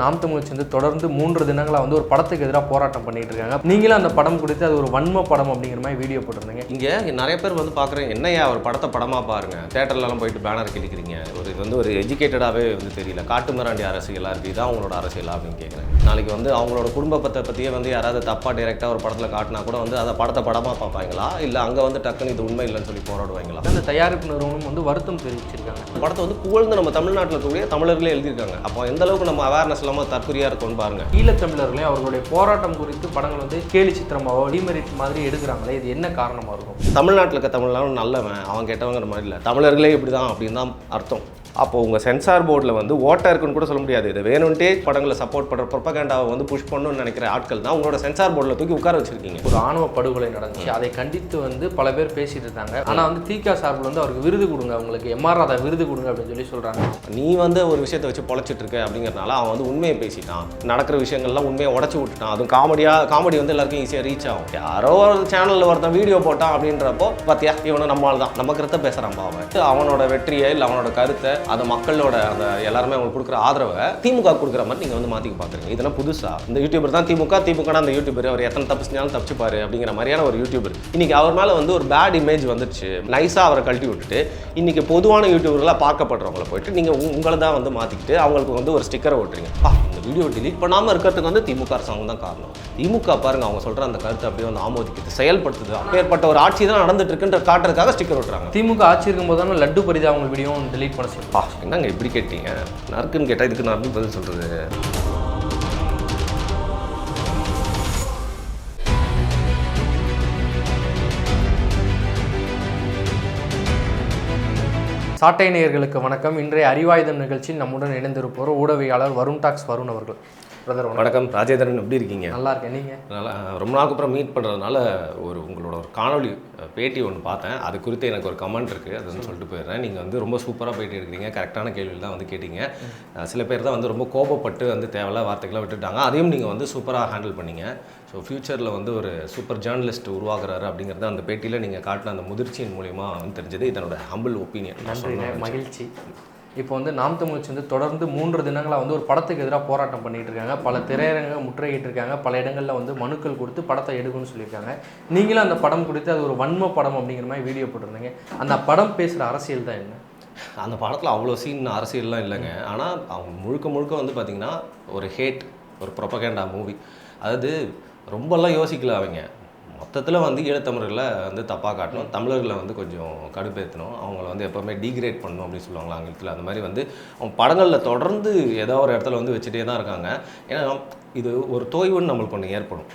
நாம் தமிழ் வந்து தொடர்ந்து மூன்று தினங்களா வந்து ஒரு படத்துக்கு எதிராக போராட்டம் பண்ணிட்டு இருக்காங்க. நீங்களும் அந்த படம் குறித்து அது ஒரு வன்ம படம் அப்படிங்கிற மாதிரி வீடியோ போட்டிருந்தீங்க. இங்கே நிறைய பேர் வந்து பார்க்குறேன் என்னையா ஒரு படத்தை படமாக பாருங்க. தேட்டர்லலாம் போயிட்டு பேனர் கிழிக்கிறீங்க. ஒரு இது வந்து ஒரு எஜுகேட்டடாகவே வந்து தெரியல. காட்டு மிராண்டி அரசியலாக இருக்குது இதான் அவங்களோட அரசியலா அப்படின்னு கேட்குறேன் நாளைக்கு வந்து அவங்களோட குடும்பத்தை பற்றியே வந்து யாராவது தப்பாக டைரெக்டாக ஒரு படத்தில் காட்டினா கூட வந்து அதை படத்தை படமாக பார்ப்பாங்களா? இல்லை அங்கே வந்து டக்குன்னு இது உண்மை இல்லைன்னு சொல்லி போராடுவாங்களா? அந்த தயாரிப்பு நிறுவனம் வந்து வருத்தம் தெரிவிச்சிருக்காங்க. படத்தை வந்து புகழ்ந்து நம்ம தமிழ்நாட்டில் இருக்கக்கூடிய தமிழர்களே எழுதியிருக்காங்க. அப்போ எந்த அளவுக்கு நம்ம அவேர்னஸ் இல்லாமல் தற்கொலையாக இருக்கோம்னு பாருங்க. ஈழத்தமிழர்களையும் அவர்களுடைய போராட்டம் குறித்து படங்கள் வந்து கேலி சித்திரமாவோ டிமெரிட் மாதிரி எடுக்கிறாங்களே இது என்ன காரணமா இருக்கும்? தமிழ்நாட்டில் இருக்க தமிழ்நாடு நல்லவன் அவன் கெட்டவங்கிற மாதிரி இல்லை. தமிழர்களே இப்படி தான் அப்படின்னு தான் அர்த்தம். அப்போ உங்கள் சென்சார் போர்டில் வந்து ஓட்டா இருக்குன்னு கூட சொல்ல முடியாது. இது வேணும்ட்டே படங்களை சப்போர்ட் பண்ணுற ப்ரொப்பகேண்டாவை வந்து புஷ் பண்ணணும்னு நினைக்கிற ஆட்கள் தான் உங்களோட சென்சார் போர்டில் தூக்கி உட்கார வச்சிருக்கீங்க. ஒரு ஆணவ படுகொலை நடந்துச்சு. அதை கண்டித்து வந்து பல பேர் பேசிட்டு இருந்தாங்க ஆனா வந்து தீகா சார்பில் வந்து அவருக்கு விருது கொடுங்க. அவங்களுக்கு எம்ஆர் ராதா விருது கொடுங்க அப்படின்னு சொல்லி சொல்றாங்க. நீ வந்து ஒரு விஷயத்தை வச்சு பொழைச்சிட்டு இருக்க அப்படிங்கிறனால அவன் வந்து உண்மையை பேசிட்டான். நடக்கிற விஷயங்கள்லாம் உண்மையை உடச்சி விட்டுட்டான். அதுவும் காமெடியாக காமெடி வந்து எல்லாருக்கும் ஈஸியாக ரீச் ஆகும். யாரோ ஒரு சேனலில் ஒருத்தன் வீடியோ போட்டான் அப்படின்றப்போ பார்த்தியா இவனை நம்மால் தான் நம்ம கருத்தை பேசுகிறான் அவன் அவனோட வெற்றியை இல்லை அவனோட கருத்தை அதை மக்களோட அந்த எல்லாருமே அவங்களுக்கு கொடுக்குற ஆதரவை திமுக கொடுக்குற மாதிரி நீங்கள் வந்து மாற்றிக்க பார்க்குறீங்க இதெல்லாம் புதுசாக இந்த யூடியூபர் தான் திமுக திமுக அந்த யூடியூபர் அவர் எத்தனை தப்பு செஞ்சாலும் தப்பிச்சுப்பாரு அப்படிங்கிற மாதிரியான ஒரு யூடியூபர் இன்னைக்கு அவர் மேலே வந்து ஒரு பேட் இமேஜ் வந்துருச்சு. நைஸாக அவரை கழட்டி விட்டுட்டு இன்னைக்கு பொதுவான யூடியூபர்களாக பார்க்கப்படுறவங்கள போயிட்டு நீங்கள் உங்களை தான் வந்து மாற்றிக்கிட்டு அவங்களுக்கு வந்து ஒரு ஸ்டிக்கரை ஓட்டுறீங்க இந்த வீடியோ டிலீட் பண்ணாமல் இருக்கிறதுக்கு வந்து திமுக அரசாங்கம் தான் காரணம். திமுக பாருங்க அவங்க சொல்கிற அந்த கருத்தை அப்படியே வந்து ஆமோதிக்குது செயல்படுத்துது. அப்பேற்பட்ட ஒரு ஆட்சி தான் நடந்துட்டு இருக்குன்ற காட்டுறதுக்காக ஸ்டிக்கர் ஓட்டுறாங்க திமுக ஆட்சி இருக்கும்போது தான் லட்டு பரிதா அவங்க வீடியோ delete பண்ண சொல்லி அப்பா என்னங்க இப்படி கேட்டீங்க? நறுக்குன்னு கேட்டால் இதுக்கு நான் பதில் சொல்கிறது சாட்டை நேயர்களுக்கு வணக்கம். இன்றைய அறிவாயுதம் நிகழ்ச்சியில் நம்முடன் இணைந்திருப்போர் ஊடகவியாளர் வருண் டாக்ஸ் வருண் அவர்கள். பிரதர் வணக்கம். ராஜேந்திரன் எப்படி இருக்கீங்க? நல்லா இருக்கேன். நீங்க? நல்லா ரொம்ப நாளுக்கு அப்புறம் மீட் பண்ணுறதுனால ஒரு உங்களோட ஒரு காணொளி அஹ், பேட்டி ஒன்று பார்த்தேன். அது குறித்து எனக்கு ஒரு கமெண்ட் இருக்குது அது வந்து சொல்லிட்டு போயிடுறேன். நீங்கள் வந்து ரொம்ப சூப்பராக பேட்டி எடுக்கிறீங்க. கரெக்டான கேள்வியில் தான் வந்து கேட்டீங்க. சில பேர் தான் வந்து ரொம்ப கோபப்பட்டு வந்து தேவையில்ல வார்த்தைகளை விட்டுட்டாங்க. அதையும் நீங்கள் வந்து சூப்பராக ஹேண்டில் பண்ணீங்க. ஸோ ஃப்யூச்சரில் வந்து ஒரு சூப்பர் ஜேர்னலிஸ்ட் உருவாக்குறாரு அப்படிங்கிறது அந்த பேட்டியில் நீங்கள் காட்டின அந்த முதிர்ச்சியின் மூலியமா வந்து தெரிஞ்சது. இதனோட ஹம்பிள் ஒப்பீனியன் மகிழ்ச்சி. இப்போ வந்து நாம் தமிழ் வந்து தொடர்ந்து மூன்று தினங்களாக வந்து ஒரு படத்துக்கு எதிராக போராட்டம் பண்ணிகிட்டு இருக்காங்க. பல திரையரங்க முற்றுகையிட்டு இருக்காங்க. பல இடங்களில் வந்து மனுக்கள் கொடுத்து படத்தை எடுக்கணும்னு சொல்லியிருக்காங்க. நீங்களும் அந்த படம் கொடுத்து அது ஒரு வன்ம படம் அப்படிங்கிற மாதிரி வீடியோ போட்டிருந்தீங்க. அந்த படம் பேசுகிற அரசியல் தான் என்ன? அந்த படத்தில் அவ்வளோ சீன் அரசியல்லாம் இல்லைங்க. ஆனால் அவங்க முழுக்க முழுக்க வந்து பார்த்திங்கன்னா ஒரு ஹேட் ஒரு ப்ரொபகேண்டா மூவி அதாவது ரொம்பலாம் யோசிக்கல அவங்க. மொத்தத்தில் வந்து ஈழத்தமிழர்களை வந்து தப்பாக காட்டணும். தமிழர்களை வந்து கொஞ்சம் கடுப்பேற்றணும் அவங்கள வந்து எப்போவுமே டீக்ரேட் பண்ணணும் அப்படின்னு சொல்லுவாங்களா ஆங்கிலத்தில். அந்த மாதிரி வந்து அவங்க படங்களில் தொடர்ந்து ஏதோ ஒரு இடத்துல வந்து வச்சுட்டே தான் இருக்காங்க. ஏன்னா இது ஒரு தோய்வுன்னு நம்மளுக்கு ஒன்று ஏற்படும்.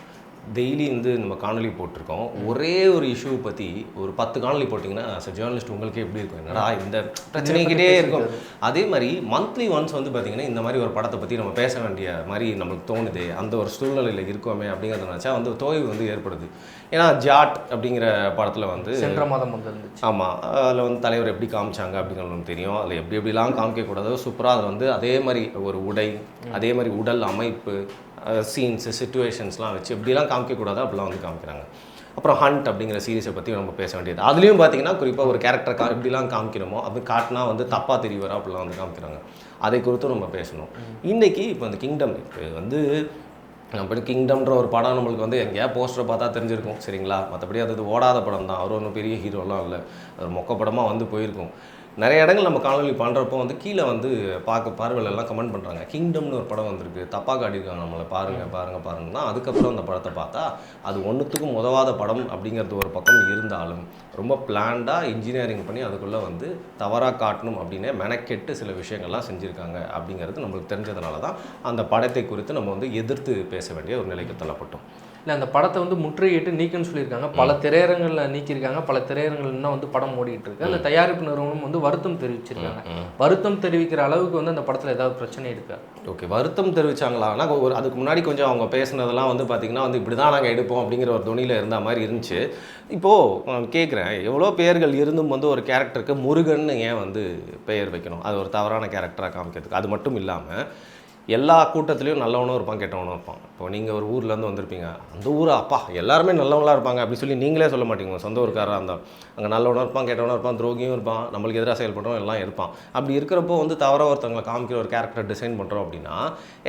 டெய்லி வந்து நம்ம காணொலி போட்டிருக்கோம். ஒரே ஒரு இஷ்யூவை பற்றி ஒரு பத்து காணொலி போட்டிங்கன்னா ஜேர்னலிஸ்ட் உங்களுக்கே எப்படி இருக்கும்? என்னடா இந்த பிரச்சனைக்கிட்டே இருக்கும். அதே மாதிரி மந்த்லி ஒன்ஸ் வந்து பார்த்தீங்கன்னா இந்த மாதிரி ஒரு படத்தை பற்றி நம்ம பேச வேண்டிய மாதிரி நம்மளுக்கு தோணுது. அந்த ஒரு சூழ்நிலையில் இருக்கோமே அப்படிங்கிறத நினச்சா வந்து தோய்வு வந்து ஏற்படுது. ஏன்னா ஜாட் அப்படிங்கிற படத்தில் வந்து சென்ற மாதம் வந்து ஆமாம் அதில் வந்து தலைவர் எப்படி காமிச்சாங்க அப்படிங்கிறது நமக்கு தெரியும். அதில் எப்படி எப்படிலாம் காமிக்கக்கூடாதோ சூப்பராக அதில் வந்து அதே மாதிரி ஒரு உடை அதே மாதிரி உடல் அமைப்பு சீன்ஸு சுச்சுவேஷன்ஸ்லாம் வச்சு இப்படிலாம் காமிக்கக்கூடாது அப்படிலாம் வந்து காமிக்கிறாங்க. அப்புறம் ஹண்ட் அப்படிங்கிற சீரிஸை பற்றி நம்ம பேச வேண்டியது. அதுலேயும் பார்த்தீங்கன்னா குறிப்பாக ஒரு கேரக்டர் கா இப்படிலாம் காமிக்கணுமோ அப்படி காட்டினா வந்து தப்பாக தெரியவரா அப்படிலாம் வந்து காமிக்கிறாங்க. அதை குறித்தும் நம்ம பேசணும். இன்றைக்கி இப்போ அந்த கிங்டம் இப்போ வந்து நம்ம கிங்டம்ன்ற ஒரு படம் நம்மளுக்கு வந்து எங்கேயா போஸ்டரை பார்த்தா தெரிஞ்சிருக்கும் சரிங்களா? மற்றபடி அது ஓடாத படம் தான் அவர் ஒன்றும் பெரிய ஹீரோலாம் இல்லை. அது மொக்க படமாக வந்து போயிருக்கும். நிறைய இடங்கள் நம்ம காணொலி பண்ணுறப்போ வந்து கீழே வந்து பார்க்க பார்வையில எல்லாம் கமெண்ட் பண்ணுறாங்க கிங்டம்னு ஒரு படம் வந்திருக்கு. தப்பாக காட்டியிருக்காங்க நம்மளை. பாருங்கள் பாருங்கள் பாருங்கன்னா அதுக்கப்புறம் அந்த படத்தை பார்த்தா அது ஒன்றுத்துக்கும் உதவாத படம் அப்படிங்கிறது ஒரு பக்கம் இருந்தாலும் ரொம்ப பிளான்டாக இன்ஜினியரிங் பண்ணி அதுக்குள்ளே வந்து தவறாக காட்டணும் அப்படின்னே மெனக்கெட்டு சில விஷயங்கள்லாம் செஞ்சுருக்காங்க அப்படிங்கிறது நம்மளுக்கு தெரிஞ்சதுனால தான் அந்த படத்தை குறித்து நம்ம வந்து எதிர்த்து பேச வேண்டிய ஒரு நிலைக்கு தள்ளப்பட்டோம். இல்லை அந்த படத்தை வந்து முற்றுகையிட்டு நீக்கன்னு சொல்லியிருக்காங்க. பல திரையரங்களில் நீக்கியிருக்காங்க. பல திரையரங்கள் இன்னும் வந்து படம் ஓடிட்டு இருக்கு. அந்த தயாரிப்பு நிறுவனம் வந்து வருத்தம் தெரிவிச்சிருக்காங்க. வருத்தம் தெரிவிக்கிற அளவுக்கு வந்து அந்த படத்தில் ஏதாவது பிரச்சனை இருக்கா? ஓகே வருத்தம் தெரிவிச்சாங்களா? ஆனால் ஒரு அதுக்கு முன்னாடி கொஞ்சம் அவங்க பேசுனதெல்லாம் வந்து பார்த்திங்கன்னா வந்து இப்படி தான் நாங்கள் எடுப்போம் அப்படிங்கிற ஒரு துணியில் இருந்த மாதிரி இருந்துச்சு. இப்போது கேட்குறேன் எவ்வளோ பெயர்கள் இருந்தும் வந்து ஒரு கேரக்டருக்கு முருகன்னு ஏன் வந்து பெயர் வைக்கணும்? அது ஒரு தவறான கேரக்டராக காமிக்கிறதுக்கு. அது மட்டும் இல்லாமல் எல்லா கூட்டத்துலேயும் நல்லவனும் இருப்பான் கெட்டவனும் இருப்பான். இப்போ நீங்கள் ஒரு ஊர்லேருந்து வந்திருப்பீங்க. அந்த ஊர்? அப்பா எல்லாருமே நல்லவங்களா இருப்பாங்க அப்படி சொல்லி நீங்களே சொல்ல மாட்டீங்க. சொந்த ஊருக்காராக இருந்தால் அங்கே நல்லவனும் இருப்பான் கெட்டவனும் இருப்பான் துரோகியும் இருப்பான் நம்மளுக்கு எதிராக செயல்படுறவன் எல்லாம் இருப்பான். அப்படி இருக்கிறப்போ வந்து தவறாக ஒருத்தவங்களை காமிக்கிற ஒரு கேரக்டர் டிசைன் பண்ணுறோம் அப்படின்னா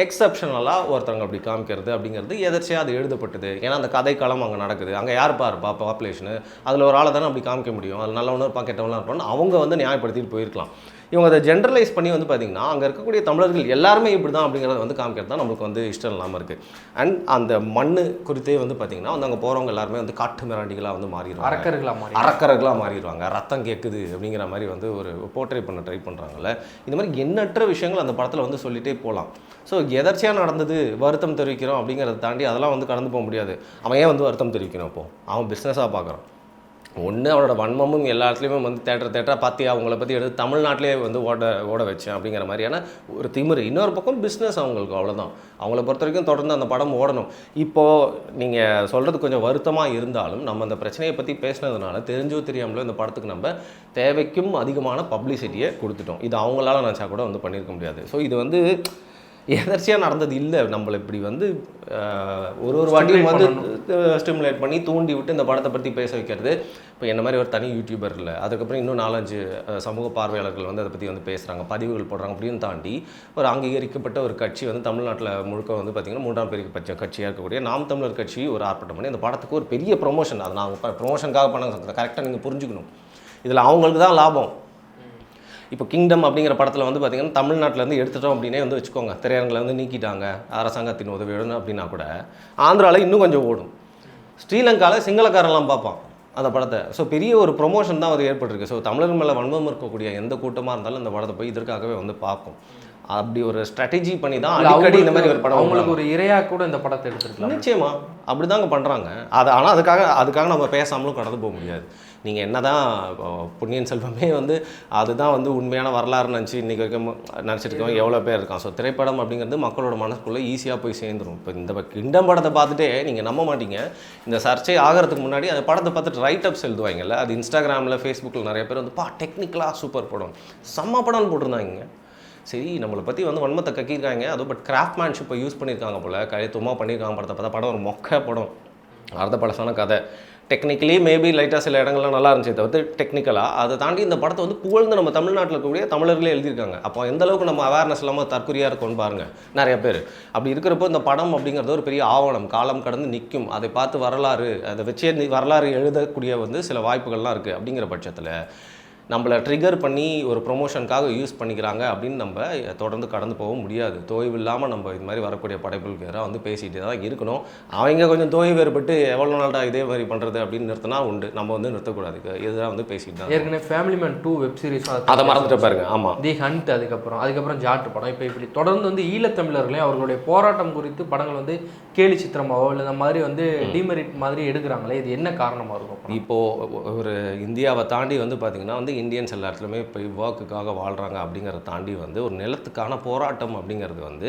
எக்ஸப்ஷனலாக ஒருத்தவங்க அப்படி காமிக்கிறது அப்படிங்கிறது எதர்ச்சியாக அது எழுதப்பட்டது. ஏன்னா அந்த கதைக்களம் அங்கே நடக்குது. அங்கே யாருப்பா இருப்பா பாப்புலேஷனு அதில் ஒரு ஆளை தானே அப்படி காமிக்க முடியும். அது நல்லவனும் இருப்பான் கெட்டவனாக இருப்பான்னு அவங்க வந்து நியாயப்படுத்திட்டு போயிருக்கலாம். இவங்க அதை ஜென்ரலைஸ் பண்ணி வந்து பார்த்தீங்கன்னா அங்கே இருக்கக்கூடிய தமிழர்கள் எல்லாருமே இப்படி தான் அப்படிங்கிறத வந்து காமிக்கிறது தான் நம்மளுக்கு வந்து இஷ்டம் இல்லாமல் இருக்குது அண்ட் அந்த மண் குறித்தே வந்து பார்த்தீங்கன்னா வந்து அங்கே போகிறவங்க எல்லாருமே வந்து காட்டு மிராண்டிகளாக வந்து மாறிடுவாங்க. அரக்கர்களா மாறி அறக்கர்களாக மாறிடுவாங்க. ரத்தம் கேட்குது அப்படிங்கிற மாதிரி வந்து ஒரு போர்ட்ரே பண்ண ட்ரை பண்ணுறாங்கல்ல இந்த மாதிரி எண்ணற்ற விஷயங்கள் அந்த படத்தில் வந்து சொல்லிட்டே போகலாம் ஸோ எதர்ச்சியாக நடந்தது வருத்தம் தெரிவிக்கிறோம் அப்படிங்கிறத தாண்டி அதெல்லாம் வந்து கடந்து போக முடியாது. அவன் ஏன் வந்து வருத்தம் தெரிவிக்கணும் அப்போ அவன் பிஸ்னஸாக பார்க்குறான் ஒன்று அவனோட வன்மமும் எல்லா இடத்துலையுமே வந்து தேட்டர் தேட்டராக பார்த்தியா அவங்கள பற்றி எடுத்து தமிழ்நாட்டிலே வந்து ஓட ஓட வச்சேன் அப்படிங்கிற மாதிரியான ஒரு திமிரு. இன்னொரு பக்கம் பிஸ்னஸ் அவங்களுக்கு அவ்வளோதான் அவங்கள பொறுத்த வரைக்கும் தொடர்ந்து அந்த படம் ஓடணும். இப்போது நீங்கள் சொல்கிறது கொஞ்சம் வருத்தமாக இருந்தாலும் நம்ம அந்த பிரச்சனையை பற்றி பேசினதுனால தெரிஞ்சோ தெரியாமலோ இந்த படத்துக்கு நம்ம தேவைக்கும் அதிகமான பப்ளிசிட்டியை கொடுத்துட்டோம். இது அவங்களால நினச்சா கூட வந்து பண்ணியிருக்க முடியாது. ஸோ இது வந்து எதர்ச்சியாக நடந்தது இல்லை. நம்மளை இப்படி வந்து ஒரு ஒரு வாட்டியும் வந்து ஸ்டிமுலேட் பண்ணி தூண்டி விட்டு இந்த படத்தை பற்றி பேச வைக்கிறது. இப்போ என்ன மாதிரி ஒரு தனி யூடியூபர் இல்லை. அதுக்கப்புறம் இன்னும் நாலஞ்சு சமூக பார்வையாளர்கள் வந்து அதை பற்றி வந்து பேசுகிறாங்க பதிவுகள் போடுறாங்க அப்படின்னு தாண்டி ஒரு அங்கீகரிக்கப்பட்ட ஒரு கட்சி வந்து தமிழ்நாட்டில் முழுக்க வந்து பார்த்திங்கன்னா மூன்றாம் பெரிய பட்ச கட்சியாக இருக்கக்கூடிய நாம் தமிழர் கட்சி ஒரு ஆர்ப்பாட்டம் பண்ணி அந்த படத்துக்கு ஒரு பெரிய ப்ரொமோஷன் அதை நான் ப்ரொமோஷனுக்காக பண்ண கரெக்டாக நீங்கள் புரிஞ்சுக்கணும். இதில் அவங்களுக்கு தான் லாபம். இப்போ கிங்டம் அப்படிங்கிற படத்தில் வந்து பார்த்திங்கன்னா தமிழ்நாட்டிலேருந்து எடுத்துட்டோம் அப்படின்னே வந்து வச்சுக்கோங்க. திரையரங்கில் வந்து நீக்கிட்டாங்க. அரசாங்கத்தின் உதவியுடன் அப்படின்னா கூட ஆந்திராவில் இன்னும் கொஞ்சம் ஓடும். ஸ்ரீலங்காவில் சிங்களக்காரெல்லாம் பார்ப்பான் அந்த படத்தை. ஸோ பெரிய ஒரு ப்ரொமோஷன் தான் அது ஏற்பட்டிருக்கு. ஸோ தமிழர் மேலே வன்மம் இருக்கக்கூடிய எந்த கூட்டமாக இருந்தாலும் அந்த படத்தை போய் இதற்காகவே வந்து பார்க்கும். அப்படி ஒரு ஸ்ட்ராட்டஜி பண்ணி தான் அடிக்கடி இந்த மாதிரி ஒரு படம் அவங்களுக்கு ஒரு இரையா கூட இந்த படத்தை எடுத்துருக்கலாம். நிச்சயமா. அப்படிதாங்க பண்றாங்க. அது ஆனால் அதுக்காக அதுக்காக நம்ம பேசாமலும் கடந்து போக முடியாது. நீங்கள் என்னதான் இப்போ பொன்னியின் செல்வமே வந்து அதுதான் வந்து உண்மையான வரலாறு நினச்சி இன்றைக்கி வரைக்கும் நினச்சிட்டு இருக்கவங்க எவ்வளோ பேர் இருக்கான் ஸோ திரைப்படம் அப்படிங்கிறது மக்களோட மனசுக்குள்ளே ஈஸியாக போய் சேர்ந்துரும். இப்போ இந்த கிண்டம் படத்தை பார்த்துட்டே நீங்கள் நம்ப மாட்டீங்க. இந்த சர்ச்சை ஆகிறதுக்கு முன்னாடி அந்த படத்தை பார்த்துட்டு ரைட் அப்ஸ் எழுதுவாங்கல்ல அது இன்ஸ்டாகிராமில் ஃபேஸ்புக்கில் நிறைய பேர் வந்து பா டெக்னிக்கலாக சூப்பர் படம். செம்ம படம்னு போட்டிருந்தாங்க. சரி நம்மளை பற்றி வந்து வன்மத்தை கக்கியிருக்காங்க. அதுவும் பட் கிராஃப்ட்மேன்ஷிப்பை யூஸ் பண்ணியிருக்காங்க போல். கழுத்துமா பண்ணியிருக்காங்க படத்தை பார்த்தா படம் ஒரு மொக்க படம். அர்த்த பழசான கதை டெக்னிக்கலி மேபி லைட்டாக சில இடங்கள்லாம் நல்லா இருந்துச்சு தவிர்த்து டெக்னிக்கலாக அதை தாண்டி இந்த படத்தை வந்து புகழ்ந்து நம்ம தமிழ்நாட்டில் இருக்கக்கூடிய தமிழர்களே எழுதியிருக்காங்க. அப்போ எந்த அளவுக்கு நம்ம அவேர்னஸ் இல்லாமல் தற்கொலையாக இருக்கோம்னு பாருங்கள் நிறைய பேர். அப்படி இருக்கிறப்போ இந்த படம் அப்படிங்கிறது ஒரு பெரிய ஆவணம். காலம் கடந்து நிற்கும். அதை பார்த்து வரலாறு அதை வச்சே வரலாறு எழுதக்கூடிய வந்து சில வாய்ப்புகள்லாம் இருக்குது அப்படிங்கிற பட்சத்தில் நம்மளை ட்ரிகர் பண்ணி ஒரு ப்ரொமோஷனுக்காக யூஸ் பண்ணிக்கிறாங்க அப்படின்னு நம்ம தொடர்ந்து கடந்து போக முடியாது. தோய்வு இல்லாமல் நம்ம இது மாதிரி வரக்கூடிய படைப்புகளுக்கு எதிராக வந்து பேசிகிட்டே தான் இருக்கணும். அவங்க கொஞ்சம் தோய்வு ஏற்பட்டு எவ்வளோ நாள்டா இதே மாதிரி பண்ணுறது அப்படின்னு நிறுத்தினா உண்டு. நம்ம வந்து நிறுத்தக்கூடாது. எதிராக வந்து பேசிட்டு தான் ஏற்கனவே family man two web series அதை மறந்துட்டு பாருங்க. ஆமாம் தி ஹண்ட் அதுக்கப்புறம் அதுக்கப்புறம் ஜாட்டு படம். இப்போ இப்படி தொடர்ந்து வந்து ஈழத்தமிழர்களையும் அவர்களுடைய போராட்டம் குறித்து படங்கள் வந்து கேலி சித்திரமாவோ இல்லை இந்த மாதிரி வந்து டிமெரிட் மாதிரி எடுக்கிறாங்களே இது என்ன காரணமாக இருக்கும்? இப்போது ஒரு இந்தியாவை தாண்டி வந்து பார்த்திங்கன்னா வந்து இந்தியன்ஸ் எல்லா இடத்துலையுமே போய் ஒர்க்குக்காக வாழ்கிறாங்க அப்படிங்கிறத தாண்டி வந்து ஒரு நிலத்துக்கான போராட்டம் அப்படிங்கிறது வந்து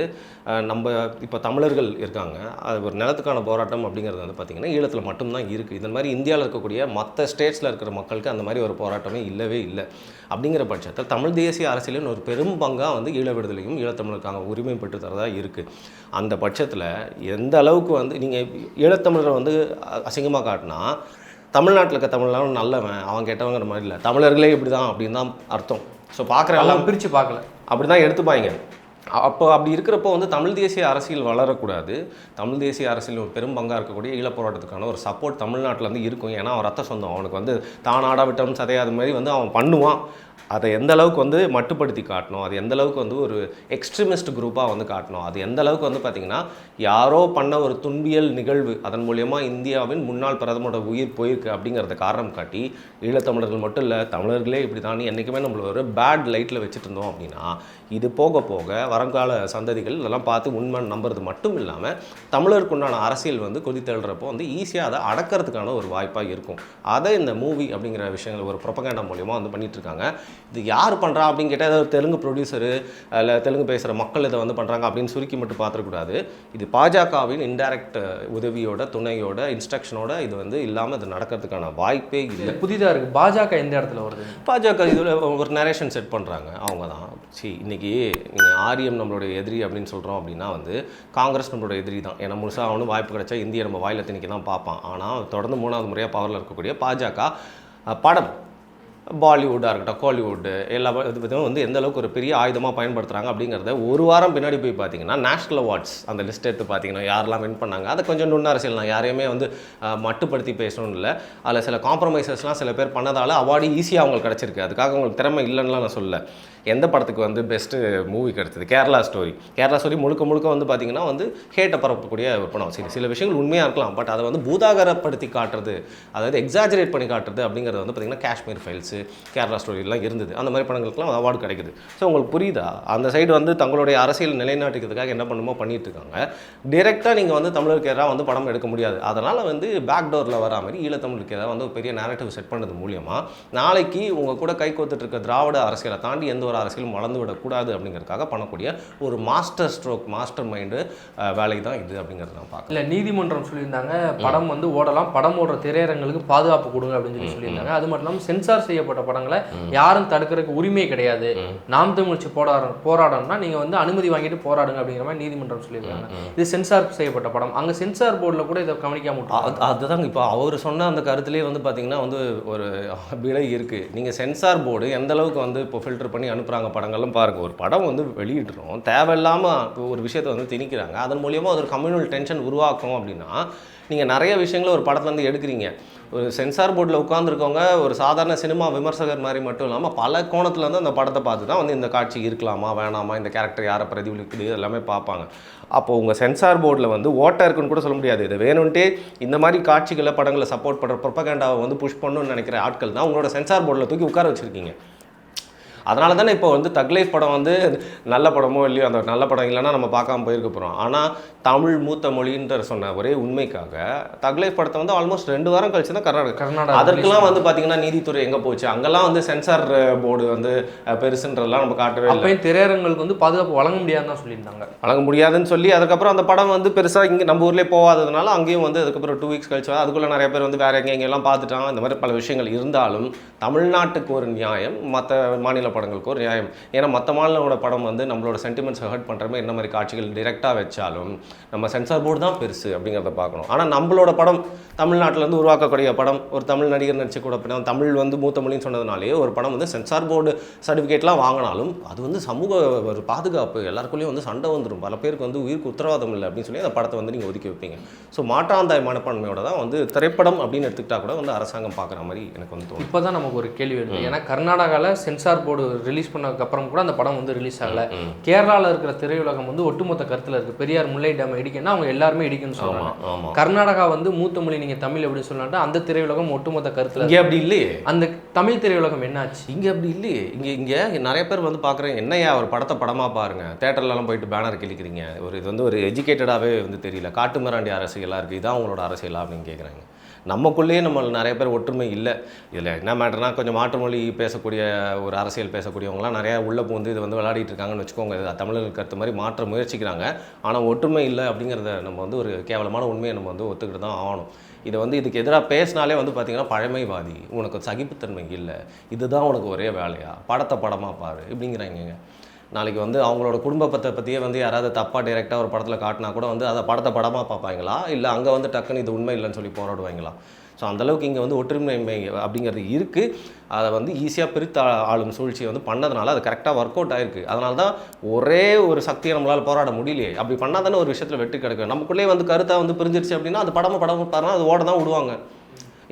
நம்ம இப்போ தமிழர்கள் இருக்காங்க. அது ஒரு நிலத்துக்கான போராட்டம் அப்படிங்கிறது வந்து பார்த்திங்கன்னா ஈழத்தில் மட்டும்தான் இருக்குது இந்த மாதிரி இந்தியாவில் இருக்கக்கூடிய மற்ற ஸ்டேட்ஸில் இருக்கிற மக்களுக்கு அந்த மாதிரி ஒரு போராட்டமே இல்லவே இல்லை. அப்படிங்கிற பட்சத்தில் தமிழ் தேசிய அரசியலின் ஒரு பெரும் பங்காக வந்து ஈழ விடுதலையும் ஈழத்தமிழருக்கான உரிமை பெற்று தரதாக இருக்குது அந்த பட்சத்தில் எந்த அளவுக்கு வந்து நீங்கள் ஈழத்தமிழரை வந்து அசிங்கமாக காட்டினா தமிழ்நாட்டில் இருக்க தமிழ்நாடு நல்லவன் அவன் கெட்டவங்கிற மாதிரி இல்லை. தமிழர்களே இப்படி தான் அப்படின்னு தான் அர்த்தம். ஸோ பார்க்குற எல்லாம் பிரித்து பார்க்கல அப்படி தான் எடுத்துப்பாங்க. அப்போ அப்படி இருக்கிறப்போ வந்து தமிழ் தேசிய அரசியல் வளரக்கூடாது. தமிழ் தேசிய அரசியல் ஒரு பெரும் பங்காக இருக்கக்கூடிய ஈழப் போராட்டத்துக்கான ஒரு சப்போர்ட் தமிழ்நாட்டில் வந்து இருக்கும். ஏன்னா அவன் ரத்த சொந்தம். அவனுக்கு வந்து தானாடா விட்டவன் சதையாத மாதிரி வந்து அவன் பண்ணுவான். அதை எந்த அளவுக்கு வந்து மட்டுப்படுத்தி காட்டணும்? அது எந்த அளவுக்கு வந்து ஒரு எக்ஸ்ட்ரீமிஸ்ட் குரூப்பாக வந்து காட்டணும்? அது எந்த அளவுக்கு வந்து பார்த்திங்கன்னா யாரோ பண்ண ஒரு துன்பியல் நிகழ்வு அதன் மூலியமாக இந்தியாவின் முன்னாள் பிரதமரோட உயிர் போயிருக்கு அப்படிங்கிறத காரணம் காட்டி ஈழத்தமிழர்கள் மட்டும் இல்லை தமிழர்களே இப்படி தான் என்றைக்குமே நம்மள ஒரு பேட் லைட்டில் வச்சுட்டு இருந்தோம் அப்படின்னா இது போக போக வருங்கால சந்ததிகள் இதெல்லாம் பார்த்து உண்மை நம்புறது மட்டும் இல்லாமல் தமிழருக்கு உண்டான அரசியல் வந்து கொதித்தெழுறப்போ வந்து ஈஸியாக அதை அடக்கிறதுக்கான ஒரு வாய்ப்பாக இருக்கும். அதை இந்த மூவி அப்படிங்கிற விஷயங்கள் ஒரு ப்ரொபகேண்டா மூலியமாக வந்து பண்ணிகிட்ருக்காங்க இருக்காங்க. இது யார் பண்ணுறா அப்படின்னு கேட்டால் ஏதாவது தெலுங்கு ப்ரொடியூசரு இல்லை தெலுங்கு பேசுகிற மக்கள் இதை வந்து பண்ணுறாங்க அப்படின்னு சுருக்கி மட்டும் பார்த்துடக்கூடாது. இது பாஜகவின் இன்டைரக்ட் உதவியோட துணையோட இன்ஸ்ட்ரக்ஷனோட இது வந்து இல்லாமல் இது நடக்கிறதுக்கான வாய்ப்பே இல்லை. புதிதாக இருக்குது பாஜக எந்த இடத்துல வருது? பாஜக இதில் ஒரு நரேஷன் செட் பண்ணுறாங்க அவங்க தான் சி நீங்கள் ஆரியம் நம்மளுடைய எதிரி அப்படின்னு சொல்கிறோம் அப்படின்னா வந்து காங்கிரஸ் நம்மளோட எதிரி தான். ஏன்னா முழுசாக அவனும் வாய்ப்பு கிடைச்சா இந்திய நம்ம வாயில திணிக்க தான் பார்ப்பான். ஆனால் தொடர்ந்து மூணாவது முறையாக பவரில் இருக்கக்கூடிய பாஜக படம் பாலிவுட்டாக இருக்கட்டும் கோலிவுட்டு எல்லா இது பற்றியும் வந்து எந்த அளவுக்கு ஒரு பெரிய ஆயுதமாக பயன்படுத்துகிறாங்க அப்படிங்கிறத ஒரு வாரம் பின்னாடி போய் பார்த்தீங்கன்னா நேஷ்னல் அவார்ட்ஸ் அந்த லிஸ்ட் எடுத்து பார்த்தீங்கன்னா யாரெல்லாம் வின் பண்ணாங்க அதை கொஞ்சம் நுண்ண அரசியல் நான் யாரையுமே வந்து மட்டுப்படுத்தி பேசணும்னு இல்லை. அதில் சில காம்ப்ரமைசஸ்லாம் சில பேர் பண்ணதால் அவார்டு ஈஸியாக அவங்களுக்கு கிடச்சிருக்கு. அதுக்காக அவங்களுக்கு திறமை இல்லைன்னுலாம் நான் சொல்ல எந்த படத்துக்கு வந்து பெஸ்ட்டு மூவி கிடைச்சது கேரளா ஸ்டோரி கேரளா ஸ்டோரி முழுக்க முழுக்க வந்து பார்த்தீங்கன்னா வந்து ஹேட்டை பரப்பக்கூடிய ஒரு படம். சரி சில விஷயங்கள் உண்மையாக இருக்கலாம். பட் அதை வந்து பூதாகரப்படுத்தி காட்டுறது அதாவது எக்ஸாஜரேட் பண்ணி காட்டுறது அப்படிங்கிறது வந்து பார்த்தீங்கன்னா காஷ்மீர் ஃபைல்ஸு கேரளா ஸ்டோரிலாம் இருந்தது. அந்த மாதிரி படங்களுக்குலாம் அவார்டு கிடைக்குது. ஸோ உங்களுக்கு புரியுதா? அந்த சைடு வந்து தங்களுடைய அரசியல் நிலைநாட்டுக்கிறதுக்காக என்ன பண்ணுமோ பண்ணிட்டு இருக்காங்க டிரெக்டாக நீங்கள் வந்து தமிழருக்கு எதிராக வந்து படம் எடுக்க முடியாது. அதனால் வந்து பேக் டோரில் வரா மாதிரி ஈழத்தமிழுக்கு எதாவது வந்து ஒரு பெரிய நேரட்டிவ் செட் பண்ணது மூலியமாக நாளைக்கு உங்கள் கூட கை கோத்துட்டு இருக்க திராவிட அரசியலை தாண்டி எந்த ஒரு அரசியலும் வளர்ந்து விடக்கூடாது அப்படிங்கிறதுக்காக பண்ணக்கூடிய ஒரு மாஸ்டர் ஸ்ட்ரோக் மாஸ்டர் மைண்டு வேலை தான் இது அப்படிங்கிறத நான் பார்க்குறேன். இல்லை நீதிமன்றம் சொல்லியிருந்தாங்க படம் வந்து ஓடலாம். படம் ஓடுற திரையரங்களுக்கு பாதுகாப்பு கொடுங்க அப்படின்னு சொல்லி சொல்லியிருந்தாங்க. அது மட்டும் இல்லாமல் சென்சார் செய்யப்பட்ட படங்களை யாரும் தடுக்கிறதுக்கு உரிமை கிடையாது. நாம் தமிழ்ச்சி போராட போராடணும்னா நீங்கள் வந்து அனுமதி வாங்கிட்டு போராடுங்க அப்படிங்கிற மாதிரி நீதிமன்றம் சொல்லியிருக்காங்க. இது சென்சார் செய்யப்பட்ட படம். அங்கே சென்சார் போர்டில் கூட இதை கவனிக்காம விட்டுருக்காங்க. அது- அதுதாங்க. இப்போ அவர் சொன்ன அந்த கருத்துலேயே வந்து பார்த்தீங்கன்னா வந்து ஒரு விடை இருக்குது நீங்கள் சென்சார் போர்டு எந்த அளவுக்கு வந்து இப்போ ஃபில்டர் பண்ணி அனுப்புகிறாங்க படங்கள்லாம் பாருங்கள் ஒரு படம் வந்து வெளியிடுறோம் தேவையில்லாமல் ஒரு விஷயத்தை வந்து திணிக்கிறாங்க. அதன் மூலியமாக ஒரு கம்யூனல் டென்ஷன் உருவாக்கும் அப்படின்னா நீங்கள் நிறைய விஷயங்களை ஒரு படத்துலேருந்து எடுக்கிறீங்க. ஒரு சென்சார் போர்டில் உட்காந்துருக்கவங்க ஒரு சாதாரண சினிமா விமர்சகர் மாதிரி மட்டும் இல்லாமல் பல கோணத்தில் இருந்து அந்த படத்தை பார்த்து தான் வந்து இந்த காட்சி இருக்கலாமா வேணாமா இந்த கேரக்டர் யாரை பிரதிபலிக்குது எல்லாமே பார்ப்பாங்க. அப்போ உங்கள் சென்சார் போர்டில் வந்து ஓட்டாக இருக்குன்னு கூட சொல்ல முடியாது. இது வேணும்ட்டே இந்த மாதிரி காட்சிகளை படங்களை சப்போர்ட் பண்ணுற ப்ரொப்பகேண்டாவை வந்து புஷ் பண்ணணும்னு நினைக்கிற ஆட்கள் தான் உங்களோட சென்சார் போர்டில் தூக்கி உட்கார வச்சுருக்கீங்க. அதனால தானே இப்போ வந்து தக் லைஃப் படம் வந்து நல்ல படமோ இல்லையோ அந்த நல்ல படம் இல்லைன்னா நம்ம பார்க்காம போயிருக்க போகிறோம் ஆனால் தமிழ் மூத்த மொழின்ற சொன்ன ஒரே உண்மைக்காக தக் லைஃப் படத்தை வந்து ஆல்மோஸ்ட் ரெண்டு வாரம் கழிச்சு தான் கர்நாடகா கர்நாடகா அதற்கெல்லாம் வந்து பார்த்தீங்கன்னா நீதித்துறை எங்கே போச்சு? அங்கெல்லாம் வந்து சென்சார் போர்டு வந்து பெருசுன்றதெல்லாம் நம்ம காட்டவே இல்லை. திரையரங்களுக்கு வந்து பாதுகாப்பு வழங்க முடியாதுன்னு தான் சொல்லியிருந்தாங்க. வழங்க முடியாதுன்னு சொல்லி அதுக்கப்புறம் அந்த படம் வந்து பெருசாக இங்கே நம்ம ஊர்லேயே போகாததுனால அங்கேயும் வந்து அதுக்கப்புறம் டூ வீக்ஸ் கழிச்சு அதுக்குள்ளே நிறைய பேர் வந்து வேற எங்கே எங்கெல்லாம் பார்த்துட்டாங்க. இந்த மாதிரி பல விஷயங்கள் இருந்தாலும் தமிழ்நாட்டுக்கு ஒரு நியாயம் மற்ற மாநில படங்களுக்கு ஒரு நியாயம். ஏன்னா மற்ற மாநிலங்களோட படம் வந்து நம்மளோட சென்டிமெண்ட்ஸ் ஹர்ட் பண்ணுற மாதிரி என்ன மாதிரி காட்சிகள் டிரெக்டாக வச்சாலும் நம்ம சென்சார் போர்டு தான் பெருசு அப்படிங்கிறத பார்க்கணும். ஆனால் நம்மளோட படம் தமிழ்நாட்டிலேருந்து உருவாக்கக்கூடிய படம் ஒரு தமிழ் நடிகர் நடிச்ச கூட படம் தமிழ் வந்து மூத்த மொழின்னு சொன்னதுனாலே ஒரு படம் வந்து சென்சார் போர்டு சர்டிஃபிகேட்லாம் வாங்கினாலும் அது வந்து சமூக ஒரு பாதுகாப்பு எல்லாருக்குள்ளேயும் வந்து சண்டை வந்துடும் பல பேருக்கு வந்து உயிருக்கு உத்தரவாதம் இல்லை அப்படின்னு சொல்லி அந்த படத்தை வந்து நீங்கள் ஒதுக்கி வைப்பீங்க. ஸோ மாற்றாந்தாய் மனப்பான்மையோட தான் வந்து திரைப்படம் அப்படின்னு எடுத்துக்கிட்டா கூட வந்து அரசாங்கம் பார்க்குற மாதிரி எனக்கு வந்து தோணும். இப்போ தான் நமக்கு ஒரு கேள்வி வருது. ஏன்னா கர்நாடகாவில் சென்சார் போர்டு ரிலீஸ் பண்ணதுக்கு அப்புறம் கூட அந்த படம் வந்து ரிலீஸ் ஆகல. கேரளாவில் இருக்கிற திரையுலகம் வந்து ஒட்டுமொத்த கருத்தில் இருக்கு. பெரியார் முல்லை டேம் இடிக்கன்னா அவங்க எல்லாருமே ஆமாம் ஆமாம் கர்நாடகா வந்து மூத்த மொழி நீங்க தமிழ் எப்படி சொல்லலாம்னா அந்த திரையுலகம் ஒட்டுமொத்த கருத்துல இங்கே அப்படி இல்லையே. அந்த தமிழ் திரையுலகம் என்னாச்சு? இங்கே அப்படி இல்லையே. இங்கே இங்கே நிறைய பேர் வந்து பார்க்குறேன் என்னையா ஒரு படத்தை படமாக பாருங்க. தேட்டர்லலாம் போயிட்டு பேனர் கிழிக்கிறீங்க. ஒரு இது வந்து ஒரு எஜுகேட்டடாகவே வந்து தெரியல. காட்டு மிராண்டி அரசியலாக இருக்குது இதான் உங்களோட அரசியலா அப்படின்னு கேட்குறாங்க நமக்குள்ளேயே நம்ம நிறைய பேர் ஒற்றுமை இல்லை. இதில் என்ன மேட்டர்னா கொஞ்சம் மாற்று மொழி பேசக்கூடிய ஒரு அரசியல் பேசக்கூடியவங்களாம் நிறையா உள்ளே பூந்து இது வந்து விளையாடிட்டு இருக்காங்கன்னு வச்சுக்கோங்க. தமிழர்களுக்கு தமிழர்கள் கருத்து மாதிரி மாற்ற முயற்சிக்கிறாங்க. ஆனால் ஒற்றுமை இல்லை அப்படிங்கிறத நம்ம வந்து ஒரு கேவலமான உண்மையை நம்ம வந்து ஒத்துக்கிட்டு தான் ஆகணும். இதை வந்து இதுக்கு எதிராக பேசினாலே வந்து பார்த்திங்கன்னா பழமைவாதி உனக்கு சகிப்புத்தன்மை இல்லை. இதுதான் உனக்கு ஒரே வேலையா? படத்தை படமாக பாரு. இப்படிங்கிறாங்க நாளைக்கு வந்து அவங்களோட குடும்பத்தை பற்றியே வந்து யாராவது தப்பாக டைரெக்டாக ஒரு படத்தில் காட்டினா கூட வந்து அதை படத்தை படமாக பார்ப்பாங்களா? இல்லை அங்கே வந்து டக்குன்னு இது உண்மை இல்லைன்னு சொல்லி போராடுவாங்களா? ஸோ அந்தளவுக்கு இங்கே வந்து ஒற்றுமை அப்படிங்கிறது இருக்குது அதை வந்து ஈஸியாக பிரித்து ஆ- ஆளும் சூழ்ச்சியை வந்து பண்ணதுனால அது கரெக்டாக ஒர்க் அவுட் ஆயிருக்கு. அதனால தான் ஒரே ஒரு சக்தியை நம்மளால் போராட முடியலையே. அப்படி பண்ணால் தானே ஒரு விஷயத்தில் வெற்றி கிடைக்கும். நமக்குள்ளேயே வந்து கருத்தாக வந்து பிரிஞ்சிருச்சு அப்படின்னா அது படமாக படம் பாருனா அது ஓட தான் விடுவாங்க.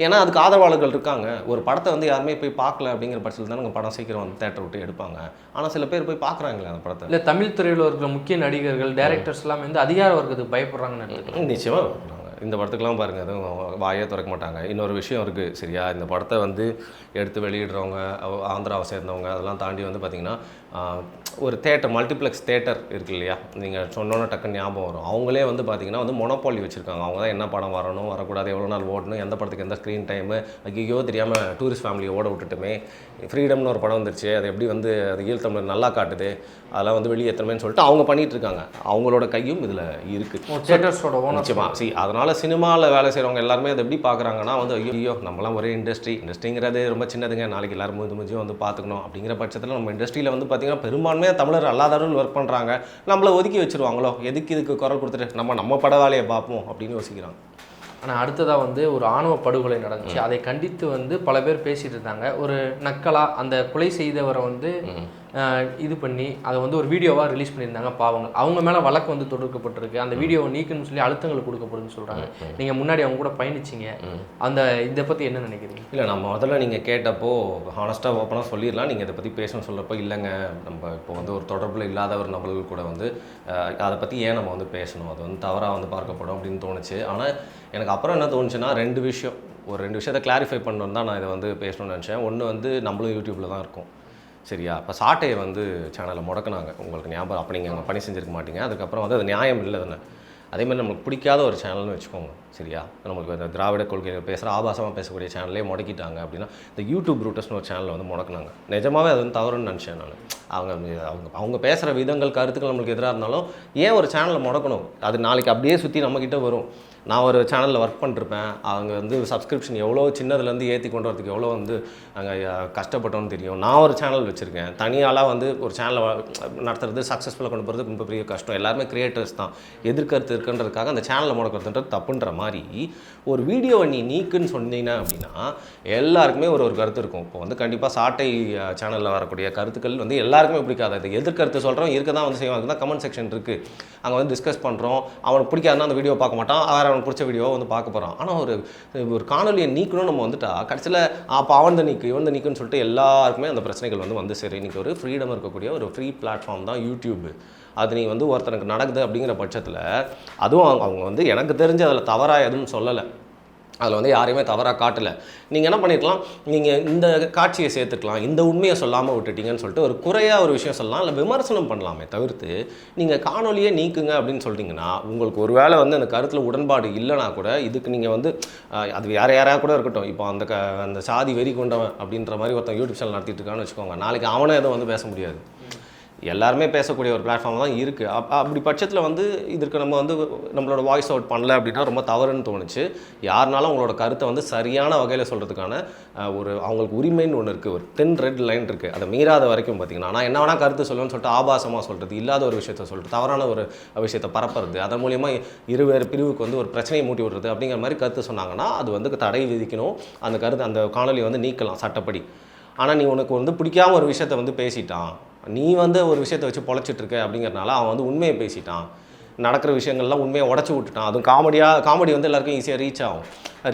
ஏன்னா அதுக்கு ஆதரவாளர்கள் இருக்காங்க. ஒரு படத்தை வந்து யாருமே போய் பார்க்கல அப்படிங்கிற பட்சத்தில் தான் படம் சீக்கிரம் வந்து தேட்டர் விட்டு எடுப்பாங்க. ஆனால் சில பேர் போய் பார்க்குறாங்களே அந்த படத்தை. இல்ல தமிழ் துறையில் இருக்கிற முக்கிய நடிகர்கள் டைரக்டர்ஸ் எல்லாம் வந்து அதிகார வர்க்கத்துக்கு பயப்படுறாங்கன்னு நிச்சயமாக இந்த படத்துக்குலாம் பாருங்கள் எதுவும் வாயே திறக்க மாட்டாங்க. இன்னொரு விஷயம் இருக்குது சரியா இந்த படத்தை வந்து எடுத்து வெளியிடுறவங்க ஆந்திராவை சேர்ந்தவங்க அதெல்லாம் தாண்டி வந்து பார்த்திங்கன்னா ஒரு தேட்டர் மல்டிப்ளெக்ஸ் தேட்டர் இருக்கு இல்லையா? நீங்கள் சொன்னோன்னே டக்குன்னு ஞாபகம் வரும். அவங்களே வந்து பார்த்தீங்கன்னா வந்து மொனப்பாலி வச்சுருக்காங்க. அவங்க தான் என்ன படம் வரணும் வரக்கூடாது எவ்வளோ நாள் ஓடணும் எந்த படத்துக்கு எந்த ஸ்க்ரீன் டைமு ஐயோ தெரியாமல் டூரிஸ்ட் ஃபேமிலியை ஓட விட்டுட்டுமே. ஃப்ரீடம்னு ஒரு படம் வந்துருச்சு. அது எப்படி வந்து அது ஈழத்தமிழ் நல்லா காட்டுது அதெல்லாம் வந்து வெளியே எத்தனைமேன்னு சொல்லிட்டு அவங்க பண்ணிட்டு இருக்காங்க அவங்களோட கையும் இதில் இருக்குது தேட்டர்ஸோட ஓனர் நிச்சயமா. சி அதனால சினிமாவில் வேலை செய்கிறவங்க எல்லாருமே அதை எப்படி பார்க்குறாங்கன்னா வந்து ஐயோ நம்மலாம் ஒரே இண்டஸ்ட்ரி இண்டஸ்ட்ரிங்கிறது ரொம்ப சின்னதுங்க. நாளைக்கு எல்லாரும் முது முதியும் வந்து பார்த்துக்கணும் அப்படிங்கிற பட்சத்தில் நம்ம இண்டஸ்ட்ரியில் வந்து பார்த்தீங்கன்னா பெரும்பான்மையாக தமிழர் அல்லாதவர்கள் ஒர்க் பண்ணுறாங்க நம்மளை ஒதுக்கி வச்சிருவாங்களோ? எதுக்கு இதுக்கு குரல் கொடுத்துட்டு நம்ம நம்ம பட வேலையை பார்ப்போம் அப்படின்னு யோசிக்கிறாங்க. ஆனால் அடுத்ததாக வந்து ஒரு ஆணவ படுகொலை நடந்துச்சு. அதை கண்டித்து வந்து பல பேர் பேசிட்டு இருந்தாங்க. ஒரு நக்கலா அந்த கொலை செய்தவரை வந்து இது பண்ணி அதை வந்து ஒரு வீடியோவாக ரிலீஸ் பண்ணியிருந்தாங்க பாவங்கள். அவங்க மேலே வழக்கு வந்து தொடுக்கப்பட்டிருக்கு. அந்த வீடியோவை நீக்கணும்னு சொல்லி அழுத்தங்கள் கொடுக்கப்படுதுன்னு சொல்கிறாங்க நீங்கள் முன்னாடி அவங்க கூட பயணிச்சீங்க. அந்த இதை பற்றி என்ன நினைக்கிறீங்க? இல்லை நம்ம முதல்ல நீங்கள் கேட்டப்போ ஹானஸ்ட்டாக ஓப்பனாக சொல்லிடலாம். நீங்கள் இதை பற்றி பேசணும்னு சொல்கிறப்போ இல்லைங்க. நம்ம இப்போ வந்து ஒரு தொடர்பில் இல்லாத ஒரு நபர்கள் கூட வந்து அதை பற்றி ஏன் நம்ம வந்து பேசணும்? அது வந்து தவறாக வந்து பார்க்கப்படும் அப்படின்னு தோணுச்சு. ஆனால் எனக்கு அப்புறம் என்ன தோணுச்சுன்னா ரெண்டு விஷயம். ஒரு ரெண்டு விஷயத்தை கிளாரிஃபை பண்ணணும் தான் நான் இதை வந்து பேசணும்னு நினச்சேன். ஒன்று வந்து நம்மளும் யூடியூப்பில் தான் இருக்கோம். சரியா? இப்போ சாட்டையை வந்து சேனலை முடக்குனாங்க. உங்களுக்கு ஞாபகம் அப்போ நீங்கள் பணி செஞ்சுருக்க மாட்டீங்க. அதுக்கப்புறம் வந்து அது நியாயம் இல்லை தானே. அதேமாதிரி நம்மளுக்கு பிடிக்காத ஒரு சேனல்னு வச்சுக்கோங்க. சரியா? நம்மளுக்கு இந்த திராவிட கொள்கையில் பேசுகிற ஆபாசமாக பேசக்கூடிய சேனலே முடக்கிட்டாங்க அப்படின்னா இந்த யூடியூப் ரூட்டஸ்னு ஒரு சேனலை வந்து முடக்கினாங்க. நிஜமாவே அது வந்து தவறுன்னு நினச்சேன் நான். அவங்க அவங்க அவங்க பேசுகிற விதங்கள் கருத்துக்கள் நம்மளுக்கு எதிராக இருந்தாலும் ஏன் ஒரு சேனலை முடக்கணும்? அது நாளைக்கு அப்படியே சுற்றி நம்மக்கிட்ட வரும். நான் ஒரு சேனலில் ஒர்க் பண்ணிருப்பேன். அவங்க வந்து சப்ஸ்கிரிப்ஷன் எவ்வளோ சின்னதுலேருந்து ஏற்றி கொண்டு வரதுக்கு எவ்வளோ வந்து நாங்கள் கஷ்டப்பட்டோம்னு தெரியும். நான் ஒரு சேனல் வச்சுருக்கேன். தனியாலாம் வந்து ஒரு சேனலை நடத்துறது சக்ஸஸ்ஃபுல்லாக கொண்டு போகிறது ரொம்ப பெரிய கஷ்டம். எல்லாருமே க்ரியேட்டர்ஸ் தான். எதிர்கருத்து இருக்குன்றதுக்காக அந்த சேனலை முடக்கிறதுன்றது தப்புன்ற மாதிரி ஒரு வீடியோவை நீ நீக்குன்னு சொன்னீங்கன்னா அப்படின்னா எல்லாருக்குமே ஒரு ஒரு கருத்து இருக்கும். இப்போ வந்து கண்டிப்பாக சாட்டை சேனலில் வரக்கூடிய கருத்துக்கள் வந்து எல்லாருக்குமே பிடிக்காது. அது எதிர்கருத்து சொல்கிறோம் இருக்க தான் வந்து செய்வாங்க. தான் கமெண்ட் செக்ஷன் இருக்குது அங்கே வந்து டிஸ்கஸ் பண்ணுறோம் அவனுக்கு பிடிக்காதுன்னா அந்த வீடியோ பார்க்க மாட்டான். வேறு அவனுக்கு பிடிச்ச வீடியோவை வந்து பார்க்க போகிறான் ஆனால் ஒரு ஒரு காணொலியை நீக்கணும் நம்ம வந்துட்டா கடைசியில் அப்போ அவன் தான் நீக்கு இவன் நீக்குன்னு சொல்லிட்டு எல்லாருக்குமே அந்த பிரச்சனைகள் வந்து வந்து சரி இன்றைக்கி ஒரு ஃப்ரீடம் இருக்கக்கூடிய ஒரு ஃப்ரீ பிளாட்ஃபார்ம் தான் யூடியூப் அது நீ வந்து ஒருத்தனுக்கு நடக்குது அப்படிங்கிற பட்சத்தில் அதுவும் அவங்க- அவங்க வந்து எனக்கு தெரிஞ்சு அதில் தவறாக எதுவும் சொல்லலை. அதில் வந்து யாரையுமே தவறாக காட்டலை. நீங்கள் என்ன பண்ணிருக்கலாம்? நீங்கள் இந்த காட்சியை சேர்த்துக்கலாம் இந்த உண்மையை சொல்லாமல் விட்டுட்டீங்கன்னு சொல்லிட்டு ஒரு குறையாக ஒரு விஷயம் சொல்லலாம் இல்லை விமர்சனம் பண்ணலாமே தவிர்த்து நீங்கள் காணொலியே நீக்குங்க அப்படின்னு சொல்லிட்டீங்கன்னா உங்களுக்கு ஒரு வேளை வந்து அந்த கருத்தில் உடன்பாடு இல்லைனா கூட இதுக்கு நீங்கள் வந்து அது யார் யாராவது கூட இருக்கட்டும். இப்போ அந்த க அந்த சாதி வெறி கொண்டவன் அப்படின்ற மாதிரி ஒருத்தன் யூடியூப் சேனல் நடத்திட்டு இருக்கான்னு வச்சுக்கோங்க. நாளைக்கு அவனே எதுவும் வந்து பேச முடியாது. எல்லாருமே பேசக்கூடிய ஒரு பிளாட்ஃபார்ம் தான் இருக்குது அப் அப்படி பட்சத்தில் வந்து இதற்கு நம்ம வந்து நம்மளோட வாய்ஸ் அவுட் பண்ணல அப்படின்னா ரொம்ப தவறுன்னு தோணுச்சு. யாருனாலும் அவங்களோட கருத்தை வந்து சரியான வகையில் சொல்கிறதுக்கான ஒரு அவங்களுக்கு உரிமைன்னு ஒன்று இருக்குது ஒரு தென் ரெட் லைன் இருக்குது அதை மீறாத வரைக்கும் பார்த்திங்கன்னா நான் என்ன வேணால் கருத்து சொல்லுவேன்னு சொல்லிட்டு ஆபாசமாக சொல்கிறது இல்லாத ஒரு விஷயத்த சொல்கிறது தவறான ஒரு விஷயத்தை பரப்புறது அதன் மூலியமாக இருவேறு பிரிவுக்கு வந்து ஒரு பிரச்சனையை மூட்டி விடுறது அப்படிங்கிற மாதிரி கருத்து சொன்னாங்கன்னா அது வந்து தடை விதிக்கணும். அந்த கருத்து அந்த காணொலியை வந்து நீக்கலாம் சட்டப்படி. ஆனால் நீ உனக்கு வந்து பிடிக்காம ஒரு விஷயத்த வந்து பேசிட்டான் நீ வந்து ஒரு விஷயத்தை வச்சு பொழைச்சிட்ருக்க அப்படிங்கிறனால அவன் வந்து உண்மையை பேசிட்டான். நடக்கிற விஷயங்கள்லாம் உண்மையை உடச்சி விட்டுட்டான். அதுவும் காமெடியாக காமெடி வந்து எல்லாருக்கும் ஈஸியாக ரீச் ஆகும்.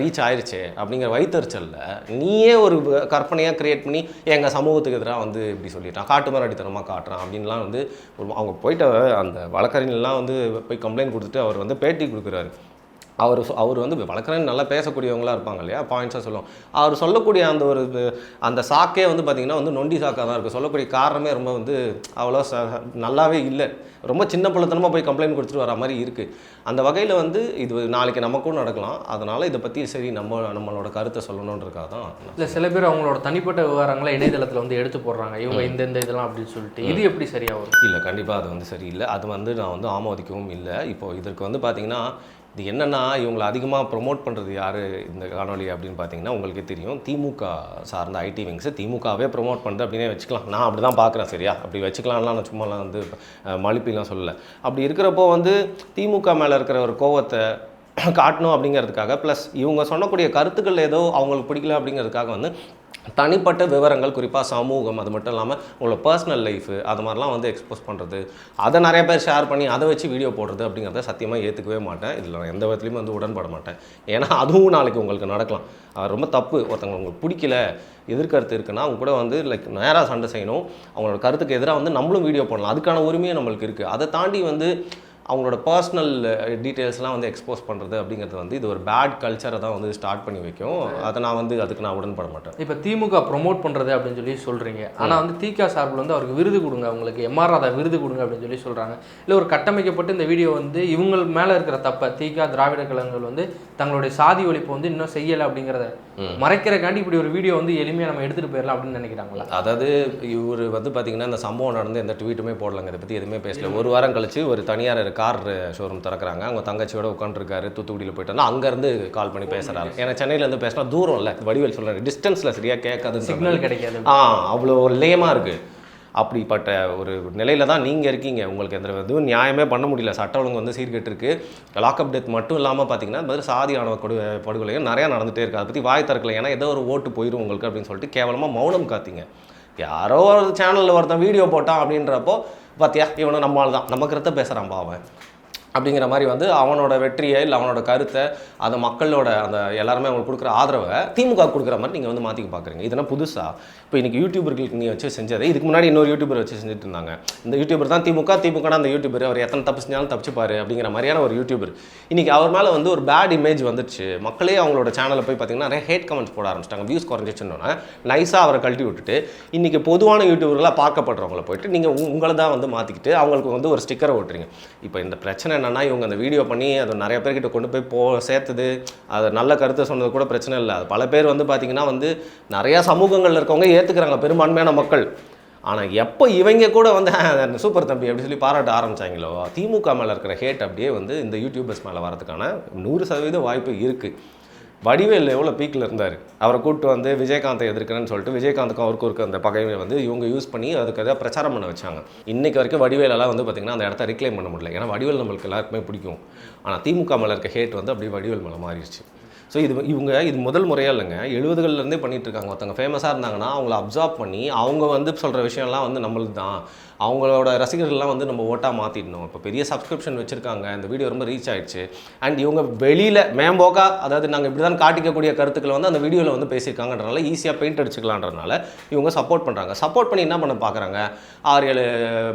ரீச் ஆயிடுச்சு அப்படிங்கிற வைத்தறிச்சல்ல. நீயே ஒரு கற்பனையாக க்ரியேட் பண்ணி எங்கள் சமூகத்துக்கு எதிராக வந்து இப்படி சொல்லிட்டான். காட்டு மிராண்டித்தனமாக காட்டுறான் அப்படின்லாம் வந்து அவங்க போயிட்டு அந்த வழக்கறிஞர்லாம் வந்து போய் கம்ப்ளைண்ட் கொடுத்துட்டு அவர் வந்து பேட்டி கொடுக்குறாரு. அவர் அவர் வந்து வழக்கறிஞர் நல்லா பேசக்கூடியவங்களா இருப்பாங்க இல்லையா? பாயிண்ட்ஸாக சொல்லுவோம் அவர் சொல்லக்கூடிய அந்த ஒரு அந்த சாக்கே வந்து பார்த்திங்கன்னா வந்து நொண்டி சாக்காக தான் இருக்குது சொல்லக்கூடிய காரணமே ரொம்ப வந்து அவ்வளோ ச நல்லாவே இல்லை. ரொம்ப சின்ன பிள்ளைத்தனமாக போய் கம்ப்ளைண்ட் கொடுத்துட்டு வர மாதிரி இருக்குது அந்த வகையில் வந்து இது நாளைக்கு நமக்கும் நடக்கலாம். அதனால் இதை பற்றி சரி நம்ம நம்மளோட கருத்தை சொல்லணுன்றதுக்காக தான் இல்லை சில பேர் அவங்களோட தனிப்பட்ட விவரங்களை இணையதளத்தில் வந்து எடுத்து போடுறாங்க. இவங்க இந்த இந்த இதெல்லாம் அப்படின்னு சொல்லிட்டு. இது எப்படி சரியா வரும் இல்லை கண்டிப்பாக அது வந்து சரியில்லை. அது வந்து நான் வந்து ஆமோதிக்கவும் இல்லை. இப்போ இதற்கு வந்து பார்த்தீங்கன்னா இது என்னென்னா இவங்களை அதிகமாக ப்ரொமோட் பண்ணுறது யார் இந்த காணொலி அப்படின்னு பார்த்தீங்கன்னா உங்களுக்கே தெரியும். திமுக சார்ந்த ஐடி விங்ஸு திமுகவே ப்ரொமோட் பண்ணுறது அப்படின்னே வச்சுக்கலாம். நான் அப்படி தான் பார்க்குறேன் சரியா? அப்படி வச்சுக்கலாம்லாம் நான் சும்மாலாம் வந்து மலிப்பிலாம் மழுப்பிலாம் சொல்லலை. அப்படி இருக்கிறப்போ வந்து திமுக மேலே இருக்கிற ஒரு கோவத்தை காட்டணும் அப்படிங்கிறதுக்காக ப்ளஸ் இவங்க சொல்லக்கூடிய கருத்துக்கள் ஏதோ அவங்களுக்கு பிடிக்கல அப்படிங்கிறதுக்காக வந்து தனிப்பட்ட விவரங்கள் குறிப்பாக சமூகம் அது மட்டும் இல்லாமல் உங்களோட பர்சனல் லைஃபு அது மாதிரிலாம் வந்து எக்ஸ்போஸ் பண்ணுறது அதை நிறைய பேர் ஷேர் பண்ணி அதை வச்சு வீடியோ போடுறது அப்படிங்கிறத சத்தியமாக ஏற்றுக்கவே மாட்டேன். இதில் நான் எந்த விதத்துலையும் வந்து உடன்பட மாட்டேன். ஏன்னா அதுவும் நாளைக்கு உங்களுக்கு நடக்கலாம். அது ரொம்ப தப்பு. ஒருத்தவங்க உங்களுக்கு பிடிக்கல எதிர்கருத்து இருக்குன்னா அவங்க கூட வந்து லைக் நேராக சண்டை செய்யணும். அவங்களோட கருத்துக்கு எதிராக வந்து நம்மளும் வீடியோ போடலாம். அதுக்கான உரிமையும் நம்மளுக்கு இருக்குது அதை தாண்டி வந்து அவங்களோட பர்சனல் டீட்டெயில்ஸ்லாம் வந்து எக்ஸ்போஸ் பண்ணுறது அப்படிங்கிறது வந்து இது ஒரு பேட் கல்ச்சரை தான் வந்து ஸ்டார்ட் பண்ணி வைக்கும். அதை நான் வந்து அதுக்கு நான் உடன்பட மாட்டேன். இப்போ திமுக ப்ரொமோட் பண்ணுறது அப்படின்னு சொல்லி சொல்கிறீங்க ஆனால் வந்து திக சார்பில் வந்து அவருக்கு விருது கொடுங்க. உங்களுக்கு எம்ஆர் ராதா விருது கொடுங்க அப்படின்னு சொல்லி சொல்கிறாங்க இல்லை ஒரு கட்டமைக்கப்பட்டு இந்த வீடியோ வந்து இவங்க மேலே இருக்கிற தப்பை திக திராவிட கழகங்கள் வந்து தங்களுடைய சாதி ஒழிப்பு வந்து இன்னும் செய்யலை அப்படிங்கிறத மறைக்கிறக்காண்டி இப்படி ஒரு வீடியோ வந்து எளிமையாக நம்ம எடுத்துகிட்டு போயிடலாம் அப்படின்னு நினைக்கிறாங்களா? அதாவது இவர் வந்து பார்த்தீங்கன்னா இந்த சம்பவம் நடந்து எந்த ட்வீட்டுமே போடலங்க. இதை பற்றி எதுவுமே பேசல. ஒரு வாரம் கழிச்சு ஒரு தனியார் கார் ஷோரூம் திறக்கிறாங்க. அவங்க தங்கச்சியோட உட்காந்துருக்காரு தூத்துக்குடியில் போயிட்டு வந்தா அங்கேருந்து கால் பண்ணி பேசுகிறாரு ஏன்னா சென்னையிலேருந்து பேசினா தூரம் இல்லை. வடிவேல் சொல்கிறாரு டிஸ்டன்ஸில் சரியாக கேட்காதுன்னு சிக்னல் கிடைக்காது. ஆ அவ்வளோ லேமாக இருக்குது அப்படிப்பட்ட ஒரு நிலையில தான் நீங்கள் இருக்கீங்க. உங்களுக்கு எந்த இதுவும் நியாயமே பண்ண முடியல. சட்ட ஒழுங்கு வந்து சீர்கெட்டிருக்கு. லாக்அப் டெத் மட்டும் இல்லாமல் பார்த்தீங்கன்னா இந்த மாதிரி சாதி ஆணவ கொடு படுகொலையும் நிறையா நடந்துகிட்டே இருக்குது அதை பற்றி வாய் திறக்கல. ஏன்னா ஏதோ ஒரு ஓட்டு போயிடும் உங்களுக்கு அப்படின்னு சொல்லிட்டு கேவலமாக மௌனம் காத்தீங்க. யாரோ ஒரு சேனலில் ஒருத்தன் வீடியோ போட்டான் அப்படின்றப்போ பார்த்தியா இவனை நம்மால் தான் நமக்கு ரத்த பேசுகிறான் பாவன் அப்படிங்கிற மாதிரி வந்து அவனோட வெற்றியை இல்லை அவனோட கருத்தை அந்த மக்களோட அந்த எல்லாருமே அவங்களுக்கு கொடுக்குற ஆதரவை திமுக கொடுக்குற மாதிரி நீங்கள் வந்து மாற்றிக்க பார்க்குறீங்க இதெல்லாம் புதுசாக இப்போ இன்றைக்கி யூடியூபர்களுக்கு நீங்கள் வச்சு செஞ்சது இதுக்கு முன்னாடி இன்னொரு யூடியூபர் வச்சு செஞ்சுட்டு இருந்தாங்க. இந்த யூடியூபர் தான் திமுக திமுக அந்த யூடியூபர் அவர் எத்தனை தப்பு செஞ்சாலும் தப்பிச்சுப்பார் அப்படிங்கிற மாதிரியான ஒரு யூடியூபர் இன்றைக்கி அவர் மேலே வந்து ஒரு பேட் இமேஜ் வந்துடுச்சு மக்களே அவங்களோட சேனலில் போய் பார்த்தீங்கன்னா நிறைய ஹேட் கமெண்ட்ஸ் போட ஆரம்பிச்சிட்டாங்க. வியூஸ் குறைஞ்சிச்சுன்னொன்னே நைஸாக அவரை கழட்டி விட்டுட்டு இன்றைக்கி பொதுவான யூடியூபர்களாக பார்க்கப்படுறவங்கள போயிட்டு நீங்கள் உங்களை தான் வந்து மாற்றிக்கிட்டு அவங்களுக்கு வந்து ஒரு ஸ்டிக்கரை ஓட்டுறீங்க. இப்போ இந்த பிரச்சனை என்னன்னா இவங்க அந்த வீடியோ பண்ணி அதை நிறைய பேர்கிட்ட கொண்டு போய் போ சேர்த்துது. அது நல்ல கருத்தை சொன்னது கூட பிரச்சனை இல்லை. அது பல பேர் வந்து பார்த்தீங்கன்னா வந்து நிறையா சமூகங்களில் இருக்கவங்க ஏற்றுக்கிறாங்க பெரும்பான்மையான மக்கள். ஆனால் எப்போ இவங்க கூட வந்து சூப்பர் தம்பி அப்படி சொல்லி பாராட்ட ஆரம்பிச்சாங்களோ திமுக மேலே இருக்கிற ஹேட் அப்படியே வந்து இந்த யூடியூபர்ஸ் மேலே வரதுக்கான நூறு சதவீத வாய்ப்பு இருக்குது வடிவேல் எவ்வளோ பீக்கில் இருந்தார்? அவரை கூப்பிட்டு வந்து விஜயகாந்தை எதிர்க்கிறேன்னு சொல்லிட்டு விஜயகாந்துக்கும் அவருக்கு இருக்க அந்த பகைமை வந்து இவங்க யூஸ் பண்ணி அதுக்கு எதாவது பிரச்சாரம் பண்ண வச்சாங்க. இன்றைக்கு வரைக்கும் வடிவேலெல்லாம் வந்து பார்த்திங்கன்னா அந்த இடத்த ரீக்ளைம் பண்ண முடியல. ஏன்னா வடிவேல் நம்மளுக்கு எல்லாருக்குமே பிடிக்கும். ஆனால் திமுக மேலே இருக்க ஹேட் வந்து அப்படியே வடிவேல் மேலே மாறிடுச்சு. ஸோ இது இவங்க இது முதல் முறையாக இல்லைங்க. எழுபதுகள்லேருந்தே பண்ணிகிட்டு இருக்காங்க. ஒருத்தவங்க ஃபேமஸாக இருந்தாங்கன்னா அவங்கள அப்சார்ப் பண்ணி அவங்க வந்து சொல்கிற விஷயம்லாம் வந்து நம்மளுக்கு தான். அவங்களோட ரசிகர்கள்லாம் வந்து நம்ம ஓட்டாக மாற்றிடணும் இப்போ பெரிய சப்ஸ்கிரிப்ஷன் வச்சுருக்காங்க. இந்த வீடியோ ரொம்ப ரீச் ஆகிடுச்சு அண்ட் இவங்க வெளியில் மேம்போக்கா அதாவது நாங்கள் இப்படி தான் காட்டிக்கக்கூடிய கருத்துக்களை வந்து அந்த வீடியோவில் வந்து பேசியிருக்காங்கன்றனால ஈஸியாக பெயிண்ட் அடிச்சுக்கலான்றனால இவங்க சப்போர்ட் பண்ணுறாங்க சப்போர்ட் பண்ணி என்ன பண்ண பார்க்குறாங்க ஆறு ஏழு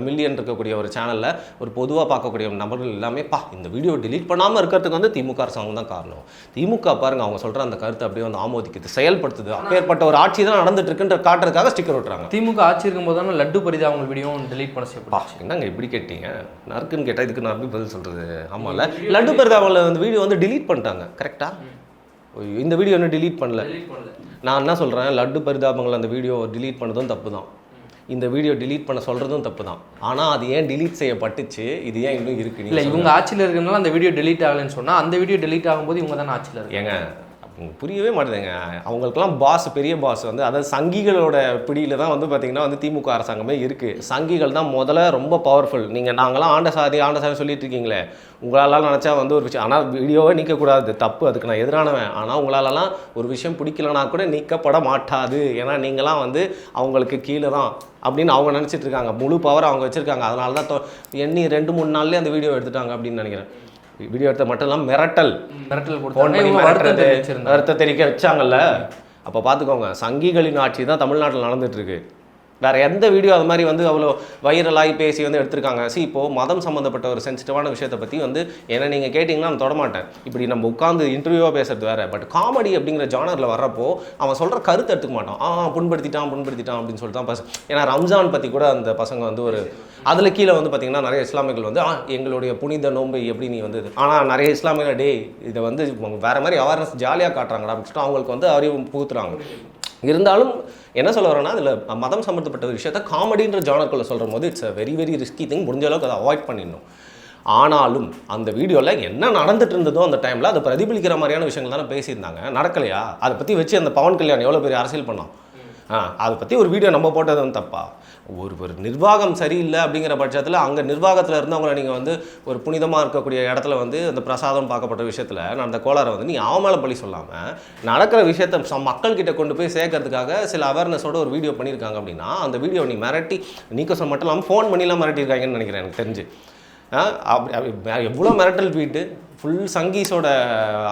மில்லியன் இருக்கக்கூடிய ஒரு சேனலில் ஒரு பொதுவாக பார்க்கக்கூடிய நபர்கள் எல்லாமே பா இந்த வீடியோ டிலீட் பண்ணாமல் இருக்கிறதுக்கு வந்து திமுக அரசாங்கம் தான் காரணம். திமுக பாருங்க அவங்க சொல்கிற அந்த கருத்தை அப்படியே வந்து ஆமோதிக்குது செயல்படுத்துது. அப்பேற்பட்ட ஒரு ஆட்சி தான் நடந்துட்டு இருக்குன்ற காட்டுறதுக்காக ஸ்டிக்கர் ஓட்டுறாங்க. திமுக ஆட்சி இருக்கும்போது தானே லட்டு பரிதா அவங்க வீடியோ delete பண்ண செய்யப்படும் என்னங்க இப்படி கேட்டீங்க? நறுக்குன்னு கேட்டால் இதுக்கு நான் எப்படி பதில் சொல்கிறது ஆமாம்ல லட்டு பெருதாவில் அந்த வீடியோ வந்து delete பண்ணிட்டாங்க. கரெக்டா இந்த வீடியோ இன்னும் delete பண்ணல. நான் என்ன சொல்கிறேன் லட்டு பரிதாபங்கள் அந்த வீடியோ delete பண்ணதும் தப்பு தான் இந்த வீடியோ delete பண்ண சொல்கிறதும் தப்பு தான் ஆனால் அது ஏன் delete செய்யப்பட்டுச்சு? இது ஏன் இன்னும் இருக்கு? இல்லை இவங்க ஆட்சியில் இருக்கிறனால அந்த வீடியோ delete ஆகலைன்னு சொன்னால் அந்த வீடியோ delete ஆகும்போது இவங்க தானே ஆட்சியில் இருக்காங்க. ஏங்க புரியவே மாட்டேதுங்க அவங்களுக்கெல்லாம் பாஸ் பெரிய பாஸ் வந்து அதாவது சங்கிகளோட பிடியில் தான் வந்து பார்த்திங்கன்னா வந்து திமுக அரசாங்கமே இருக்குது சங்கிகள் தான் முதல்ல ரொம்ப பவர்ஃபுல் நீங்கள் நாங்களாம் ஆண்ட சாதி ஆண்ட சாதி சொல்லிட்டு இருக்கீங்களே. உங்களாலாம் நினச்சா வந்து ஒரு விஷயம் ஆனால் வீடியோவே நிற்கக்கூடாது தப்பு அதுக்கு நான் எதிரானவன். ஆனால் உங்களாலலாம் ஒரு விஷயம் பிடிக்கலனா கூட நீக்கப்பட மாட்டாது. ஏன்னா நீங்களாம் வந்து அவங்களுக்கு கீழே தான் அப்படின்னு அவங்க நினச்சிட்டு இருக்காங்க. முழு பவர் அவங்க வச்சுருக்காங்க. அதனால தான் எண்ணி ரெண்டு மூணு நாள்லேயே அந்த வீடியோ எடுத்துட்டாங்க அப்படின்னு நினைக்கிறேன். வீடியோ எடுத்த மட்டும் இல்லாமல் மிரட்டல். மிரட்டல் இவங்க வருத்தம் தெரிவிக்க வச்சாங்கல்ல. அப்போ பார்த்துக்கோங்க சங்கிகளின் ஆட்சி தான் தமிழ்நாட்டில் நடந்துட்டு இருக்கு. வேறு எந்த வீடியோ அது மாதிரி வந்து அவ்வளோ வைரலாகி பேசி வந்து எடுத்திருக்காங்க. சி இப்போது மதம் சம்மந்தப்பட்ட ஒரு சென்சிட்டிவான விஷயத்தை பற்றி வந்து ஏன்னா நீங்கள் கேட்டிங்கன்னா நான் தொடமாட்டேன். இப்படி நம்ம உட்காந்து இன்டர்வியூவாக பேசுறது வேற. பட் காமெடி அப்படிங்கிற ஜானரில் வர்றப்போ அவன் சொல்கிற கருத்து எடுத்துக்க மாட்டான். ஆ புண்படுத்திட்டான் புண்படுத்திட்டான் அப்படின்னு சொல்லிட்டு தான் பச ஏன்னா ரம்ஜான் பற்றி கூட அந்த பசங்க வந்து ஒரு அதில் கீழே வந்து பார்த்தீங்கன்னா நிறைய இஸ்லாமியர்கள் வந்து எங்களுடைய புனித நோன்பு எப்படி நீ வந்து ஆனால் நிறைய இஸ்லாமியர்கள் டே இதை வந்து வேறு வேற மாதிரி அவேர்னஸ் ஜாலியாக காட்டுறாங்கடா அப்படின்னு சொல்லிட்டு அவங்களுக்கு வந்து அறிவு புகுத்துறாங்க. இருந்தாலும் என்ன சொல்ல வரேன்னா அதில் மதம் சம்மந்தப்பட்ட ஒரு விஷயத்த காமெடின்ற ஜானர்க்குள்ள சொல்கிற போது it's a very very risky thing முடிஞ்ச அளவுக்கு அதை அவாய்ட் பண்ணிடணும். ஆனாலும் அந்த வீடியோவில் என்ன நடந்துட்டு இருந்ததோ அந்த டைமில் அதை பிரதிபலிக்கிற மாதிரியான விஷயங்கள் தானே பேசியிருந்தாங்க. நடக்கலையா? அதை பற்றி வச்சு அந்த பவன் கல்யாண் எவ்வளோ பெரிய அரசியல் பண்ணோம் ஆ அதை பற்றி ஒரு வீடியோ நம்ம போட்டது வந்து தப்பா? ஒரு ஒரு நிர்வாகம் சரியில்லை அப்படிங்கிற பட்சத்தில் அங்கே நிர்வாகத்தில் இருந்தவங்களை நீங்கள் வந்து ஒரு புனிதமாக இருக்கக்கூடிய இடத்துல வந்து அந்த பிரசாதம் பார்க்கப்பட்ட விஷயத்தில் நடந்த கோளாறை வந்து நீங்கள் அவன் மேலே பழி சொல்லாமல் நடக்கிற விஷயத்த மக்கள்கிட்ட கொண்டு போய் சேர்க்கறதுக்காக சில அவேர்னஸோட ஒரு வீடியோ பண்ணியிருக்காங்க அப்படின்னா அந்த வீடியோ நீ மிரட்டி நீக்க சொல்ல மட்டும் இல்லாமல் ஃபோன் பண்ணிலாம் மிரட்டியிருக்காங்கன்னு நினைக்கிறேன் எனக்கு தெரிஞ்சு. அப்படி- அப்படி எவ்வளோ மிரட்டல் வீட்டு ஃபுல் சங்கீஸோட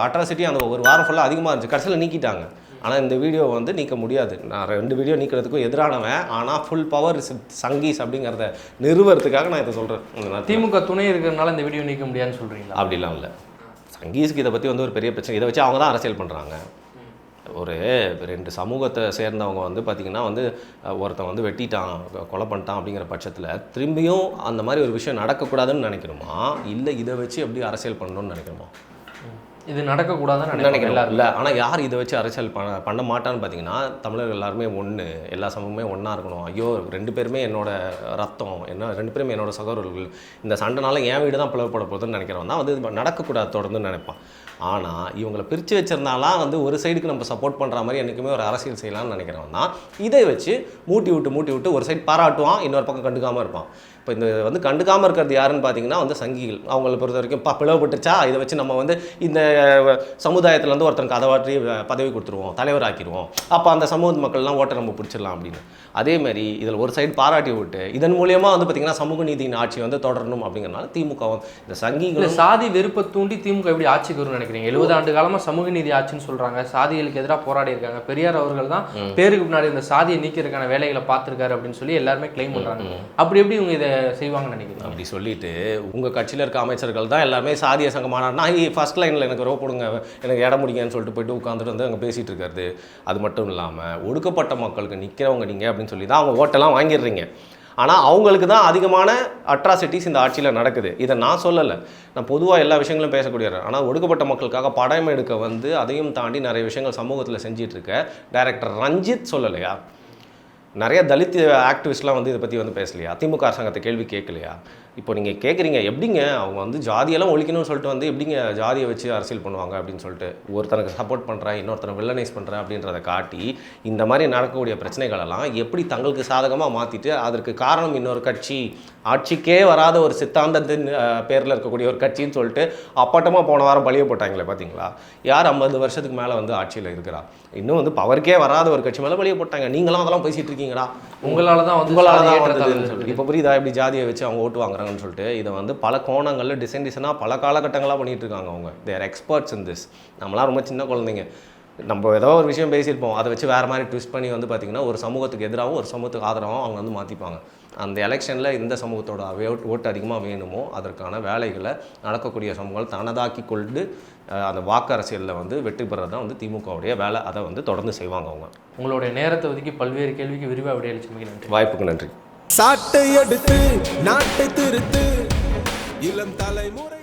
அட்ராசிட்டி அந்த ஒரு வாரம் ஃபுல்லாக அதிகமாக இருந்துச்சு. கடைசியில் நீக்கிட்டாங்க. ஆனால் இந்த வீடியோ வந்து நீக்க முடியாது. நான் ரெண்டு வீடியோ நீக்கிறதுக்கும் எதிரானவன். ஆனால் ஃபுல் பவர் சங்கீஸ் அப்படிங்கிறத நிறுவறதுக்காக நான் இதை சொல்கிறேன் திமுக துணை இருக்கிறதுனால இந்த வீடியோ நீக்க முடியாதுன்னு சொல்றீங்களா? அப்படிலாம் இல்லை. சங்கீஸ்க்கு இதை பற்றி வந்து ஒரு பெரிய பிரச்சனை. இதை வச்சு அவங்க தான் அரசியல் பண்ணுறாங்க ஒரு ரெண்டு சமூகத்தை சேர்ந்தவங்க வந்து பார்த்திங்கன்னா வந்து ஒருத்தன் வந்து வெட்டிட்டான் கொலை பண்ணிட்டான் அப்படிங்கிற பட்சத்தில் திரும்பியும் அந்த மாதிரி ஒரு விஷயம் நடக்கக்கூடாதுன்னு நினைக்கணுமா? இல்லை இதை வச்சு எப்படி அரசியல் பண்ணணும்னு நினைக்கணுமா? இது நடக்கக்கூடாதுன்னு நினைக்கிறேன் இல்லை ஆனால் யார் இதை வச்சு அரசியல் பண்ண பண்ண மாட்டான்னு பார்த்தீங்கன்னா தமிழர்கள் எல்லாருமே ஒன்று எல்லா சமூகமே ஒன்றா இருக்கணும். ஐயோ ரெண்டு பேருமே என்னோட ரத்தம் என்ன ரெண்டு பேருமே என்னோட சகோதரர்கள் இந்த சண்டைனால என் வீடு தான் பிளவுபட போகுதுன்னு நினைக்கிறவன் தான் வந்து நடக்கக்கூடாது தொடர்ந்து நினைப்பான். ஆனால் இவங்களை பிரித்து வச்சிருந்தாலாம் வந்து ஒரு சைடுக்கு நம்ம சப்போர்ட் பண்ணுற மாதிரி என்றைக்குமே ஒரு அரசியல் செய்யலாம்னு நினைக்கிறவன் தான். இதை வச்சு மூட்டி விட்டு மூட்டி விட்டு ஒரு சைடு பாராட்டுவான் இன்னொரு பக்கம் கண்டுக்காமல் இருப்பான். இப்போ இந்த வந்து கண்டுக்காமல் இருக்கிறது யாருன்னு பார்த்தீங்கன்னா வந்து சங்கிகள். அவங்கள பொறுத்த வரைக்கும் பா பிளவுபட்டுச்சா? இதை வச்சு நம்ம வந்து இந்த சமுதாயத்துல இருந்து ஒருத்தனுக்கு அதை வாட்டி பதவி கொடுத்துருவோம் தலைவர் ஆக்கிடுவோம் அப்போ அந்த சமூக மக்கள்லாம் ஓட்டை நம்ம பிடிச்சிடலாம் அப்படின்னு. அதே மாதிரி இதில் ஒரு சைடு பாராட்டி விட்டு இதன் மூலியமாக வந்து பார்த்திங்கன்னா சமூக நீதியின் ஆட்சி வந்து தொடரணும் அப்படிங்கிறனால திமுக வந்து இந்த இல்ல சங்கிகளும் சாதி வெறுப்பை தூண்டி திமுக எப்படி ஆட்சிக்கு வரும்னு நினைக்கிறீங்க? எழுபது ஆண்டு காலமா சமூக நீதி ஆட்சின்னு சொல்றாங்க. சாதிகளுக்கு எதிராக போராடி இருக்காங்க. பெரியார் அவர்கள் தான் பேருக்கு முன்னாடி இந்த சாதியை நீக்கிறதுக்கான வேலைகளை பார்த்திருக்காரு அப்படின்னு சொல்லி எல்லாருமே கிளைம் பண்றாங்க. அப்படி எப்படி இவங்க இதை செய்வாங்கன்னு நினைக்கிறேன் அப்படி சொல்லிட்டு உங்கள் கட்சியில் இருக்க அமைச்சர்கள் தான் எல்லாருமே சாதிய சங்கமான நான் ஃபர்ஸ்ட் லைனில் எனக்கு ரோ போடுங்க எனக்கு இடம் முடிங்கன்னு சொல்லிட்டு போயிட்டு உட்காந்துட்டு வந்து அங்கே பேசிகிட்டு இருக்கிறது அது மட்டும் இல்லாமல் ஒடுக்கப்பட்ட மக்களுக்கு நிற்கிறவங்க நீங்கள் அப்படின்னு சொல்லி தான் அவங்க ஓட்டெல்லாம் வாங்கிடுறீங்க. ஆனால் அவங்களுக்கு தான் அதிகமான அட்ராசிட்டிஸ் இந்த ஆட்சியில் நடக்குது. இதை நான் சொல்லலை. நான் பொதுவாக எல்லா விஷயங்களும் பேசக்கூடியவர். ஆனால் ஒடுக்கப்பட்ட மக்களுக்காக படம் எடுக்க வந்து அதையும் தாண்டி நிறைய விஷயங்கள் சமூகத்தில் செஞ்சிட்ருக்க டைரக்டர் ரஞ்சித் சொல்லலையா? நிறைய தலித் ஆக்டிவிஸ்ட்லாம் வந்து இதை பற்றி வந்து பேசலையா? திமுக அரசாங்கத்தை கேள்வி கேட்கலையா? இப்போ நீங்கள் கேட்குறீங்க எப்படிங்க அவங்க வந்து ஜாதியெல்லாம் ஒழிக்கணும்னு சொல்லிட்டு வந்து எப்படிங்க ஜாதியை வச்சு அரசியல் பண்ணுவாங்க அப்படின்னு சொல்லிட்டு ஒருத்தனுக்கு சப்போர்ட் பண்ணுறேன் இன்னொருத்தனை வில்லனைஸ் பண்ணுறேன் அப்படின்றத காட்டி இந்த மாதிரி நடக்கக்கூடிய பிரச்சனைகளெல்லாம் எப்படி தங்களுக்கு சாதகமாக மாற்றிட்டு அதற்கு காரணம் இன்னொரு கட்சி ஆட்சிக்கே வராத ஒரு சித்தாந்தத்தின் பேரில் இருக்கக்கூடிய ஒரு கட்சின்னு சொல்லிட்டு அப்பட்டமாக போன வாரம் பழிய போட்டாங்களே பார்த்தீங்களா யார் ஐம்பது வருஷத்துக்கு மேலே வந்து ஆட்சியில் இருக்கிறா? இன்னும் வந்து பவருக்கே வராத ஒரு கட்சி மேலே பழிய போட்டாங்க. நீங்களாம் அதெல்லாம் பேசிட்டு இருக்கீங்கடா. உங்களால தான் உங்களால தான் இப்போ புரியுதா? இப்படி ஜாதியை வச்சு அவங்க ஓட்டு வாங்குறாங்கன்னு சொல்லிட்டு இதை வந்து பல கோணங்களில் டிசைன் டிசைனாக பல காலகட்டங்களாக பண்ணிட்டு இருக்காங்க அவங்க தேர் எக்ஸ்பர்ட்ஸ் இன் திஸ் நம்மளாம் ரொம்ப சின்ன குழந்தைங்க. நம்ம ஏதோ ஒரு விஷயம் பேசியிருப்போம். அதை வச்சு வேறு மாதிரி ட்விஸ்ட் பண்ணி வந்து பார்த்திங்கன்னா ஒரு சமூகத்துக்கு எதிராகவும் ஒரு சமூகத்துக்கு ஆதரவாகவும் அவங்க வந்து மாற்றிப்பாங்க அந்த எலெக்ஷனில் எந்த சமூகத்தோட வே- ஓட்டு அதிகமாக வேணுமோ அதற்கான வேலைகளை நடக்கக்கூடிய சமூகங்கள் தனதாக்கி கொண்டு அந்த வாக்கு அரசியலில் வந்து வெற்றி பெறது தான் வந்து திமுகவுடைய வேலை. அதை வந்து தொடர்ந்து செய்வாங்க அவங்க. உங்களுடைய நேரத்தை ஒதுக்கி பல்வேறு கேள்விக்கு விரிவாக விடையளிச்சமைக்கு நன்றி. வாய்ப்புக்கு நன்றி. சாட்டை எடுத்து நாட்டை திருத்து. இளம் தலைமுறை